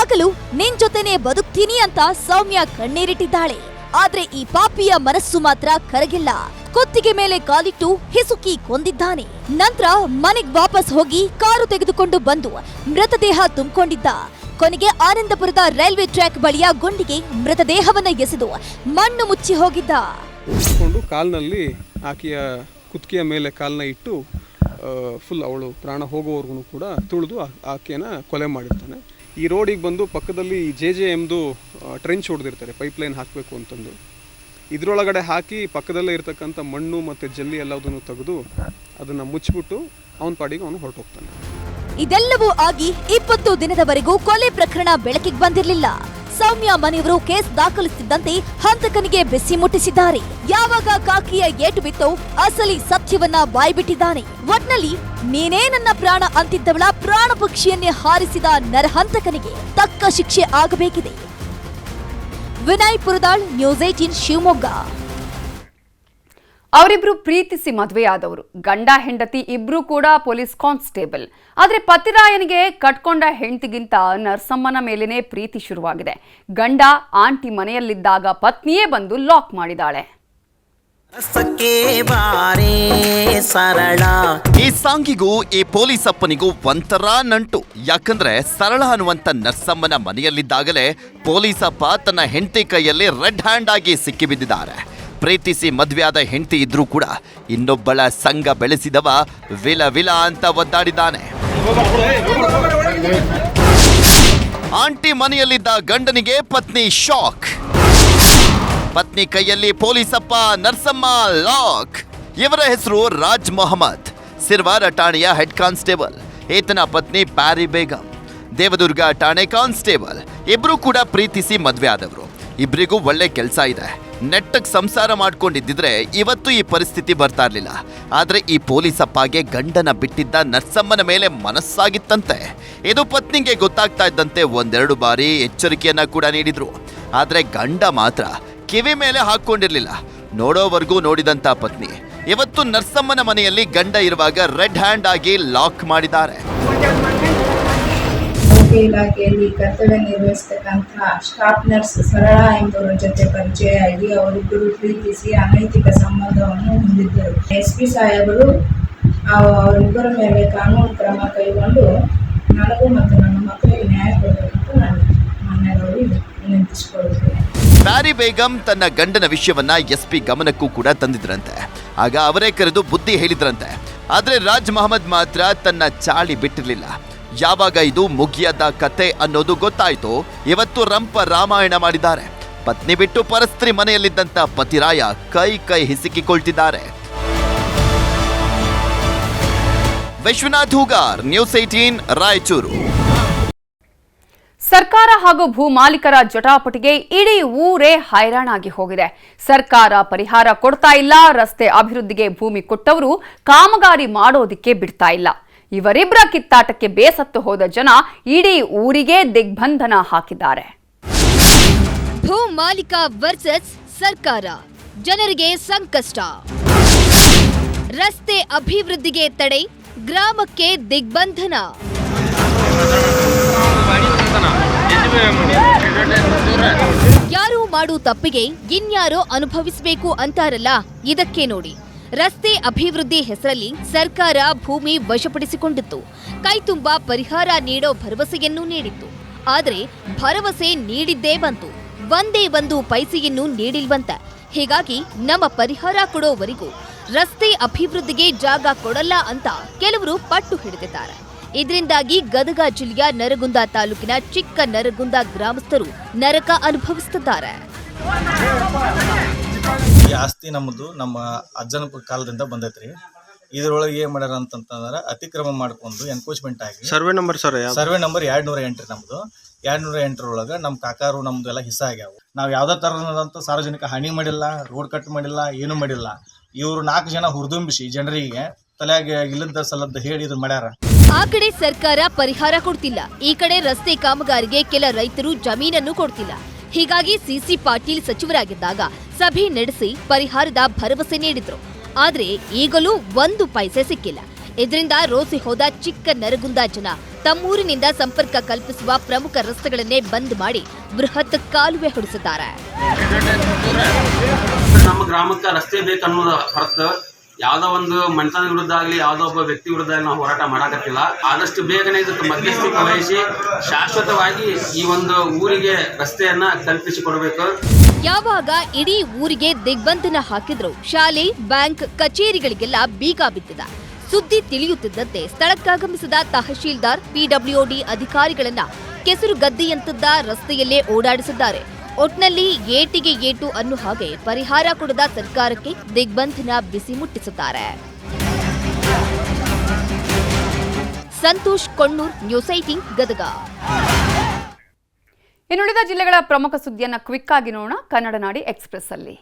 ಆಗಲೂ ನಿನ್ ಜೊತೆನೆ ಬದುಕ್ತೀನಿ ಅಂತ ಸೌಮ್ಯ ಕಣ್ಣೀರಿಟ್ಟಿದ್ದಾಳೆ. ಆದ್ರೆ ಈ ಪಾಪಿಯ ಮನಸ್ಸು ಮಾತ್ರ ಕರಗಿಲ್ಲ. ಕುತ್ತಿಗೆ ಮೇಲೆ ಕಾಲಿಟ್ಟು ಹಿಸುಕಿ ಕೊಂದಿದ್ದಾನೆ. ನಂತರ ಮನೆಗ್ ವಾಪಸ್ ಹೋಗಿ ಕಾರು ತೆಗೆದುಕೊಂಡು ಬಂದು ಮೃತದೇಹ ತುಂಬಿಕೊಂಡಿದ್ದ. ಕೊನೆಗೆ ಆನಂದಪುರದ ರೈಲ್ವೆ ಟ್ರ್ಯಾಕ್ ಬಳಿಯ ಗುಂಡಿಗೆ ಮೃತದೇಹವನ್ನ ಎಸೆದು ಮಣ್ಣು ಮುಚ್ಚಿ ಹೋಗಿದ್ದ. ಇಟ್ಕೊಂಡು ಕಾಲಿನಲ್ಲಿ ಆಕೆಯ ಕುತ್ತಿಗೆಯ ಮೇಲೆ ಕಾಲನ್ನ ಇಟ್ಟು ಫುಲ್ ಅವಳು ಪ್ರಾಣ ಹೋಗೋವರೆಗೂ ಕೂಡ ತುಳಿದು ಆಕೆಯನ್ನು ಕೊಲೆ ಮಾಡಿರ್ತಾನೆ. ಈ ರೋಡಿಗೆ ಬಂದು ಪಕ್ಕದಲ್ಲಿ ಜೆ ಜೆ ಎಮ್ದು ಟ್ರೆಂಚ್ ಹೊಡೆದಿರ್ತಾರೆ ಪೈಪ್ಲೈನ್ ಹಾಕಬೇಕು ಅಂತಂದು. ಇದರೊಳಗಡೆ ಹಾಕಿ ಪಕ್ಕದಲ್ಲೇ ಇರತಕ್ಕಂಥ ಮಣ್ಣು ಮತ್ತು ಜಲ್ಲಿ ಎಲ್ಲದನ್ನು ತೆಗೆದು ಅದನ್ನು ಮುಚ್ಚಿಬಿಟ್ಟು ಅವನ ಪಾಡಿಗೆ ಅವನು ಹೊರಟೋಗ್ತಾನೆ. ಇದೆಲ್ಲವೂ ಆಗಿ ಇಪ್ಪತ್ತು ದಿನದವರೆಗೂ ಕೊಲೆ ಪ್ರಕರಣ ಬೆಳಕಿಗೆ ಬಂದಿರಲಿಲ್ಲ. ಸೌಮ್ಯ ಮನೆಯವರು ಕೇಸ್ ದಾಖಲಿಸುತ್ತಿದ್ದಂತೆ ಹಂತಕನಿಗೆ ಬಿಸಿ ಮುಟ್ಟಿಸಿದ್ದಾರೆ. ಯಾವಾಗ ಕಾಕಿಯ ಏಟು ಬಿತ್ತೋ ಅಸಲಿ ಸತ್ಯವನ್ನ ಬಾಯ್ಬಿಟ್ಟಿದ್ದಾನೆ. ಒಟ್ನಲ್ಲಿ, ನೀನೇ ನನ್ನ ಪ್ರಾಣ ಅಂತಿದ್ದವಳ ಪ್ರಾಣ ಪಕ್ಷಿಯನ್ನೇ ಹಾರಿಸಿದ ನರಹಂತಕನಿಗೆ ತಕ್ಕ ಶಿಕ್ಷೆ ಆಗಬೇಕಿದೆ. Vinay Puradal, news eighteen Shivamogga. ಅವರಿಬ್ರು ಪ್ರೀತಿಸಿ ಮದುವೆಯಾದವರು. ಗಂಡ ಹೆಂಡತಿ ಇಬ್ರು ಕೂಡ ಪೊಲೀಸ್ ಕಾನ್ಸ್ಟೇಬಲ್. ಆದರೆ ಪತಿರಾಯನಿಗೆ ಕಟ್ಕೊಂಡ ಹೆಂಡತಿಗಿಂತ ನರ್ಸಮ್ಮನ ಮೇಲೇನೆ ಪ್ರೀತಿ ಶುರುವಾಗಿದೆ. ಗಂಡ ಆಂಟಿ ಮನೆಯಲ್ಲಿದ್ದಾಗ ಪತ್ನಿಯೇ ಬಂದು ಲಾಕ್ ಮಾಡಿದಾಳೆ ಸರಳ. ಈ ಸಾಂಗಿಗೂ ಈ ಪೊಲೀಸ್ ಅಪ್ಪನಿಗೂ ಒಂಥರ ನಂಟು. ಯಾಕಂದ್ರೆ ಸರಳ ಅನ್ನುವಂತ ನರ್ಸಮ್ಮನ ಮನೆಯಲ್ಲಿದ್ದಾಗಲೇ ಪೊಲೀಸ್ ಅಪ್ಪ ತನ್ನ ಹೆಂಡತಿ ಕೈಯಲ್ಲಿ ರೆಡ್ ಹ್ಯಾಂಡ್ ಆಗಿ ಸಿಕ್ಕಿಬಿದ್ದಿದ್ದಾರೆ. ಪ್ರೀತಿಸಿ ಮದುವೆಯಾದ ಹೆಂಡತಿ ಇದ್ರೂ ಕೂಡ ಇನ್ನೊಬ್ಬಳ ಸಂಘ ಬೆಳೆಸಿದವ ವಿಲ ವಿಲ ಅಂತ ಒದ್ದಾಡಿದ್ದಾನೆ. ಆಂಟಿ ಮನೆಯಲ್ಲಿದ್ದ ಗಂಡನಿಗೆ ಪತ್ನಿ ಶಾಕ್. ಪತ್ನಿ ಕೈಯಲ್ಲಿ ಪೊಲೀಸಪ್ಪ ನರ್ಸಮ್ಮ ಲಾಕ್. ಇವರ ಹೆಸರು ರಾಜ್ ಮೊಹಮ್ಮದ್. ಸಿರ್ವಾರ ಠಾಣೆಯ ಹೆಡ್ ಕಾನ್ಸ್ಟೇಬಲ್. ಈತನ ಪತ್ನಿ ಪ್ಯಾರಿ ಬೇಗಂ. ದೇವದುರ್ಗ ಠಾಣೆ ಕಾನ್ಸ್ಟೇಬಲ್. ಇಬ್ರು ಕೂಡ ಪ್ರೀತಿಸಿ ಮದುವೆ ಆದವರು. ಇಬ್ರಿಗೂ ಒಳ್ಳೆ ಕೆಲಸ ಇದೆ. ನೆಟ್ಟಗೆ ಸಂಸಾರ ಮಾಡ್ಕೊಂಡಿದ್ದಿದ್ರೆ ಇವತ್ತು ಈ ಪರಿಸ್ಥಿತಿ ಬರ್ತಾ ಇರಲಿಲ್ಲ. ಆದರೆ ಈ ಪೊಲೀಸಪ್ಪಗೆ ಗಂಡನ ಬಿಟ್ಟಿದ್ದ ನರ್ಸಮ್ಮನ ಮೇಲೆ ಮನಸ್ಸಾಗಿತ್ತಂತೆ. ಇದು ಪತ್ನಿಗೆ ಗೊತ್ತಾಗ್ತಾ ಇದ್ದಂತೆ ಒಂದೆರಡು ಬಾರಿ ಎಚ್ಚರಿಕೆಯನ್ನು ಕೂಡ ನೀಡಿದ್ರು. ಆದರೆ ಗಂಡ ಮಾತ್ರ ಕಿವಿ ಮೇಲೆ ಹಾಕ್ಕೊಂಡಿರಲಿಲ್ಲ ನೋಡೋವರೆಗೂ ನೋಡಿದಂಥ ಪತ್ನಿ. ಇವತ್ತು ನರ್ಸಮ್ಮನ ಮನೆಯಲ್ಲಿ ಗಂಡ ಇರುವಾಗ ರೆಡ್ ಹ್ಯಾಂಡ್ ಆಗಿ ಲಾಕ್ ಮಾಡಿದ್ದಾರೆ. ಆರೋಗ್ಯ ಇಲಾಖೆಯಲ್ಲಿ ಕರ್ತವ್ಯ ನಿರ್ವಹಿಸತಕ್ಕಂತಹ ಸ್ಟಾಫ್ ನರ್ಸ್ ಸರಳ ಎಂಬುವರ ಜೊತೆ ಪರಿಚಯ ಆಗಿ ಅವರಿಬ್ಬರು ಪ್ರೀತಿಸಿ ಅನೈತಿಕ ಸಂಬಂಧವನ್ನು ಹೊಂದಿದ್ದರು. ಎಸ್ ಪಿ ಸಾಹೇಬರು ಅವ- ಅವರಿಬ್ಬರ ಮೇಲೆ ಕಾನೂನು ಕ್ರಮ ಕೈಗೊಂಡು ನನಗೂ ಮತ್ತು ನನ್ನ ಮಕ್ಕಳಿಗೆ ನ್ಯಾಯ ಕೊಡಬೇಕಂತ ನಾನು ಮನೆಯವರು ವಿನಂತಿಸಿಕೊಳ್ಳುತ್ತೇನೆ. ಪ್ಯಾರಿ ಬೇಗಂ ತನ್ನ ಗಂಡನ ವಿಷಯವನ್ನ ಎಸ್ಪಿ ಗಮನಕ್ಕೂ ಕೂಡ ತಂದಿದ್ರಂತೆ. ಆಗ ಅವರೇ ಕರೆದು ಬುದ್ಧಿ ಹೇಳಿದ್ರಂತೆ. ಆದರೆ ರಾಜ್ ಮಹಮ್ಮದ್ ಮಾತ್ರ ತನ್ನ ಚಾಳಿ ಬಿಟ್ಟಿರ್ಲಿಲ್ಲ. ಯಾವಾಗ ಇದು ಮುಗಿಯದ ಕತೆ ಅನ್ನೋದು ಗೊತ್ತಾಯಿತು. ಇವತ್ತು ರಂಪ ರಾಮಾಯಣ ಮಾಡಿದ್ದಾರೆ. ಪತ್ನಿ ಬಿಟ್ಟು ಪರಸ್ತ್ರೀ ಮನೆಯಲ್ಲಿದ್ದಂತ ಪತಿರಾಯ ಕೈ ಕೈ ಹಿಸುಕಿಕೊಳ್ತಿದ್ದಾರೆ. Vishwanath Hoogar news eighteen Raichur. ಸರ್ಕಾರ ಹಾಗೂ ಭೂ ಮಾಲೀಕರ ಜಟಾಪಟಿಗೆ ಇಡೀ ಊರೇ ಹೈರಾಣಾಗಿ ಹೋಗಿದೆ. ಸರ್ಕಾರ ಪರಿಹಾರ ಕೊಡ್ತಾ ಇಲ್ಲ, ರಸ್ತೆ ಅಭಿವೃದ್ಧಿಗೆ ಭೂಮಿ ಕೊಟ್ಟವರು ಕಾಮಗಾರಿ ಮಾಡೋದಿಕ್ಕೆ ಬಿಡ್ತಾ ಇಲ್ಲ. ಇವರಿಬ್ಬರ ಕಿತ್ತಾಟಕ್ಕೆ ಬೇಸತ್ತು ಹೋದ ಜನ ಇಡೀ ಊರಿಗೆ ದಿಗ್ಬಂಧನ ಹಾಕಿದ್ದಾರೆ. ಭೂ ಮಾಲೀಕ ವರ್ಸಸ್ ಸರ್ಕಾರ, ಜನರಿಗೆ ಸಂಕಷ್ಟ. ರಸ್ತೆ ಅಭಿವೃದ್ಧಿಗೆ ತಡೆ, ಗ್ರಾಮಕ್ಕೆ ದಿಗ್ಬಂಧನ. ಯಾರು ಮಾಡು ತಪ್ಪಿಗೆ ಇನ್ಯಾರೋ ಅನುಭವಿಸಬೇಕು ಅಂತಾರಲ್ಲ, ಇದಕ್ಕೆ ನೋಡಿ. ರಸ್ತೆ ಅಭಿವೃದ್ಧಿ ಹೆಸರಲ್ಲಿ ಸರ್ಕಾರ ಭೂಮಿ ವಶಪಡಿಸಿಕೊಂಡಿತ್ತು. ಕೈತುಂಬ ಪರಿಹಾರ ನೀಡೋ ಭರವಸೆಯನ್ನೂ ನೀಡಿತ್ತು. ಆದರೆ ಭರವಸೆ ನೀಡಿದ್ದೇ ಬಂತು. ಒಂದೇ ಒಂದು ಪೈಸೆಯನ್ನು ನೀಡಿಲ್ವಂತ. ಹೀಗಾಗಿ ನಮ್ಮ ಪರಿಹಾರ ಕೊಡೋವರೆಗೂ ರಸ್ತೆ ಅಭಿವೃದ್ಧಿಗೆ ಜಾಗ ಕೊಡಲ್ಲ ಅಂತ ಕೆಲವರು ಪಟ್ಟು ಹಿಡಿದಿದ್ದಾರೆ. ಇದರಿಂದಾಗಿ ಗದಗ ಜಿಲ್ಲೆಯ ನರಗುಂದ ತಾಲೂಕಿನ ಚಿಕ್ಕ ನರಗುಂದ ಗ್ರಾಮಸ್ಥರು ನರಕ ಅನುಭವಿಸುತ್ತಿದ್ದಾರೆ. ಈ ಆಸ್ತಿ ನಮ್ಮದು ನಮ್ಮ ಅಜ್ಜನ ಕಾಲದಿಂದ ಬಂದೈತ್ರಿ. ಇದ್ರೊಳಗೆ ಏನ್ ಮಾಡ್ಯಾರ ಅಂತಂತಂದ್ರೆ ಅತಿಕ್ರಮ ಮಾಡ್ಕೊಂಡು ಎನ್ಕೋಚ್ಮೆಂಟ್ ಆಗಿ ಸರ್ವೆ ನಂಬರ್ ಸರ್ ಸರ್ವೆ ನಂಬರ್ ಎರಡ್ ನೂರ ಎಂಟ್ರಿ ನಮ್ದು. ಎರಡ್ ನೂರ ಎಂಟರೊಳಗೆ ನಮ್ಮ ಕಾಕಾರು ನಮ್ದು ಎಲ್ಲ ಹಿಸ ಆಗ್ಯಾವ. ನಾವು ಯಾವ್ದೇ ತರದಂತ ಸಾರ್ವಜನಿಕ ಹಾನಿ ಮಾಡಿಲ್ಲ ರೋಡ್ ಕಟ್ ಮಾಡಿಲ್ಲ ಏನು ಮಾಡಿಲ್ಲ. ಇವರು ನಾಲ್ಕು ಜನ ಹುರಿದುಂಬಿಸಿ ಜನರಿಗೆ ತಲೆಯಾಗ ಇಲ್ಲದ ಸಲದ್ದು ಹೇಳಿ ಇದು ಮಾಡ್ಯಾರ. ಆ ಕಡೆ ಸರ್ಕಾರ ಪರಿಹಾರ ಕೊಡ್ತಿಲ್ಲ ಈ ಕಡೆ ರಸ್ತೆ ಕಾಮಗಾರಿಗೆ ಕೆಲ ರೈತರು ಜಮೀನನ್ನು ಕೊಡ್ತಿಲ್ಲ. ಹೀಗಾಗಿ ಸಿಸಿ ಪಾಟೀಲ್ ಸಚಿವರಾಗಿದ್ದಾಗ ಸಭೆ ನಡೆಸಿ ಪರಿಹಾರದ ಭರವಸೆ ನೀಡಿದ್ರು. ಆದ್ರೆ ಈಗಲೂ ಒಂದು ಪೈಸೆ ಸಿಕ್ಕಿಲ್ಲ. ಇದರಿಂದ ರೋಸಿ ಹೋದ ಚಿಕ್ಕ ನರಗುಂದ ಜನ ತಮ್ಮೂರಿನಿಂದ ಸಂಪರ್ಕ ಕಲ್ಪಿಸುವ ಪ್ರಮುಖ ರಸ್ತೆಗಳನ್ನೇ ಬಂದ್ ಮಾಡಿ ಬೃಹತ್ ಕಾಲುವೆ ಹೊಡೆಸಿದ್ದಾರೆ. ನಮ್ಮ ಗ್ರಾಮಕ್ಕೆ ರಸ್ತೆ ಬೇಕನ್ನೋದು ಹೊರತು ಯಾವ್ದೋ ಒಂದು ಮನೆತನ ವಿರುದ್ಧ ಆಗಲಿ, ಯಾವುದೋ ಒಬ್ಬ ವ್ಯಕ್ತಿ ವಿರುದ್ಧ ಆಗಲಿ ನಾವು ಹೋರಾಟ ಮಾಡಕತ್ತಿಲ್ಲ. ಆದಷ್ಟು ಬೇಗನೆ ಇದಕ್ಕೆ ಮಧ್ಯಸ್ಥಿಕೆ ವಹಿಸಿ, ಶಾಶ್ವತವಾಗಿ ಈ ಒಂದು ಊರಿಗೆ ರಸ್ತೆಯನ್ನ ಕಲ್ಪಿಸಿಕೊಡಬೇಕು. ಯಾವಾಗ ಇಡೀ ಊರಿಗೆ ದಿಗ್ಬಂಧನ ಹಾಕಿದ್ರು? ಶಾಲೆ, ಬ್ಯಾಂಕ್, ಕಚೇರಿಗಳಿಗೆಲ್ಲ ಬೀಗ ಬಿದ್ದಿದ. ಸುದ್ದಿ ತಿಳಿಯುತ್ತಿದ್ದಂತೆ ಸ್ಥಳಕ್ಕಾಗಮಿಸಿದ ತಹಶೀಲ್ದಾರ್ ಪಿಡಬ್ಲ್ಯೂಡಿ ಅಧಿಕಾರಿಗಳನ್ನ ಕೆಸರು ಗದ್ದೆಯಂತದ್ದ ರಸ್ತೆಯಲ್ಲೇ ಓಡಾಡಿಸಿದ್ದಾರೆ. ಒಟ್ನಲ್ಲಿ ಏಟಿಗೆ ಏಟು ಅನ್ನು ಹಾಗೆ ಪರಿಹಾರ ಕೊಡದ ಸರ್ಕಾರಕ್ಕೆ ದಿಗ್ಬಂಧನ ಬಿಸಿ ಮುಟ್ಟಿಸುತ್ತಾರೆ. Santosh Konnur news eighteen Gadag. ಇನ್ನುಳಿದ ಜಿಲ್ಲೆಗಳ ಪ್ರಮುಖ ಸುದ್ದಿಯನ್ನ ಕ್ವಿಕ್ ಆಗಿ ನೋಡೋಣ ಕನ್ನಡ ನಾಡಿ ಎಕ್ಸ್ಪ್ರೆಸ್ ಅಲ್ಲಿ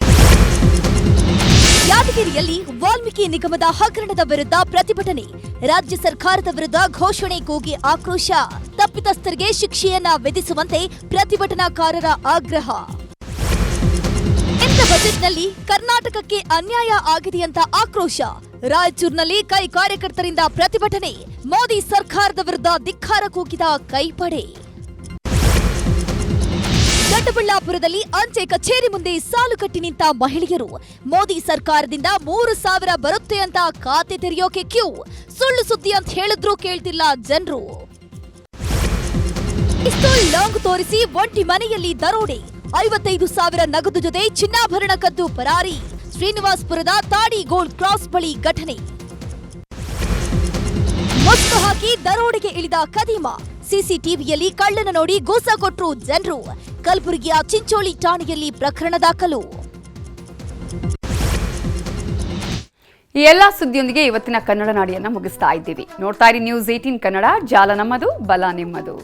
ಯಾದಗಿರಿಯಲ್ಲಿ ವಾಲ್ಮೀಕಿ ನಿಗಮದ ಹಗರಣದ ವಿರುದ್ಧ ಪ್ರತಿಭಟನೆ. ರಾಜ್ಯ ಸರ್ಕಾರದ ವಿರುದ್ಧ ಘೋಷಣೆ ಕೂಗಿ ಆಕ್ರೋಶ. ತಪ್ಪಿತಸ್ಥರಿಗೆ ಶಿಕ್ಷೆಯನ್ನ ವಿಧಿಸುವಂತೆ ಪ್ರತಿಭಟನಾಕಾರರ ಆಗ್ರಹ. ಕೇಂದ್ರ ಬಜೆಟ್ನಲ್ಲಿ ಕರ್ನಾಟಕಕ್ಕೆ ಅನ್ಯಾಯ ಆಗಿದೆಯಂತ ಆಕ್ರೋಶ. ರಾಯಚೂರಿನಲ್ಲಿ ಕೈ ಕಾರ್ಯಕರ್ತರಿಂದ ಪ್ರತಿಭಟನೆ. ಮೋದಿ ಸರ್ಕಾರದ ವಿರುದ್ಧ ಧಿಕ್ಕಾರ ಕೂಗಿದ ಕೈಪಡೆ. ದೊಡ್ಡಬಳ್ಳಾಪುರದಲ್ಲಿ ಅಂಚೆ ಕಚೇರಿ ಮುಂದೆ ಸಾಲು ಕಟ್ಟಿ ನಿಂತ ಮಹಿಳೆಯರು. ಮೋದಿ ಸರ್ಕಾರದಿಂದ ಮೂರು ಸಾವಿರ ಬರುತ್ತೆ ಅಂತ ಖಾತೆ ತೆರೆಯೋಕೆ ಕ್ಯೂ. ಸುಳ್ಳು ಸುದ್ದಿ ಅಂತ ಹೇಳಿದ್ರು ಕೇಳ್ತಿಲ್ಲ ಜನರು. ಇಷ್ಟು ಲಾಂಗ್ ತೋರಿಸಿ ಒಂಟಿ ಮನೆಯಲ್ಲಿ ದರೋಡೆ. ಐವತ್ತೈದು ಸಾವಿರ ನಗದು ಜೊತೆ ಚಿನ್ನಾಭರಣ ಕದ್ದು ಪರಾರಿ. ಶ್ರೀನಿವಾಸ್ಪುರದ ತಾಡಿ ಗೋಲ್ಡ್ ಕ್ರಾಸ್ ಬಳಿ ಘಟನೆ. ಮುಸ್ಕು ಹಾಕಿ ದರೋಡೆಗೆ ಇಳಿದ ಕದೀಮ ಸಿಸಿಟಿವಿಯಲ್ಲಿ ಕಳ್ಳನ ನೋಡಿ ಗೋಸ ಕೊಟ್ರು ಜನರು. ಕಲಬುರಗಿಯ ಚಿಂಚೋಳಿ ಠಾಣೆಯಲ್ಲಿ ಪ್ರಕರಣ ದಾಖಲು. ಈ ಎಲ್ಲ ಸುದ್ದಿಯೊಂದಿಗೆ ಇವತ್ತಿನ ಕನ್ನಡ ನಾಡಿಯನ್ನ ಮುಗಿಸ್ತಾ ಇದ್ದೀವಿ. ನೋಡ್ತಾ ಇರಿ ನ್ಯೂಸ್ ಏಟೀನ್ ಕನ್ನಡ. ಜಾಲ ನಮ್ಮದು, ಬಲ ನಿಮ್ಮದು.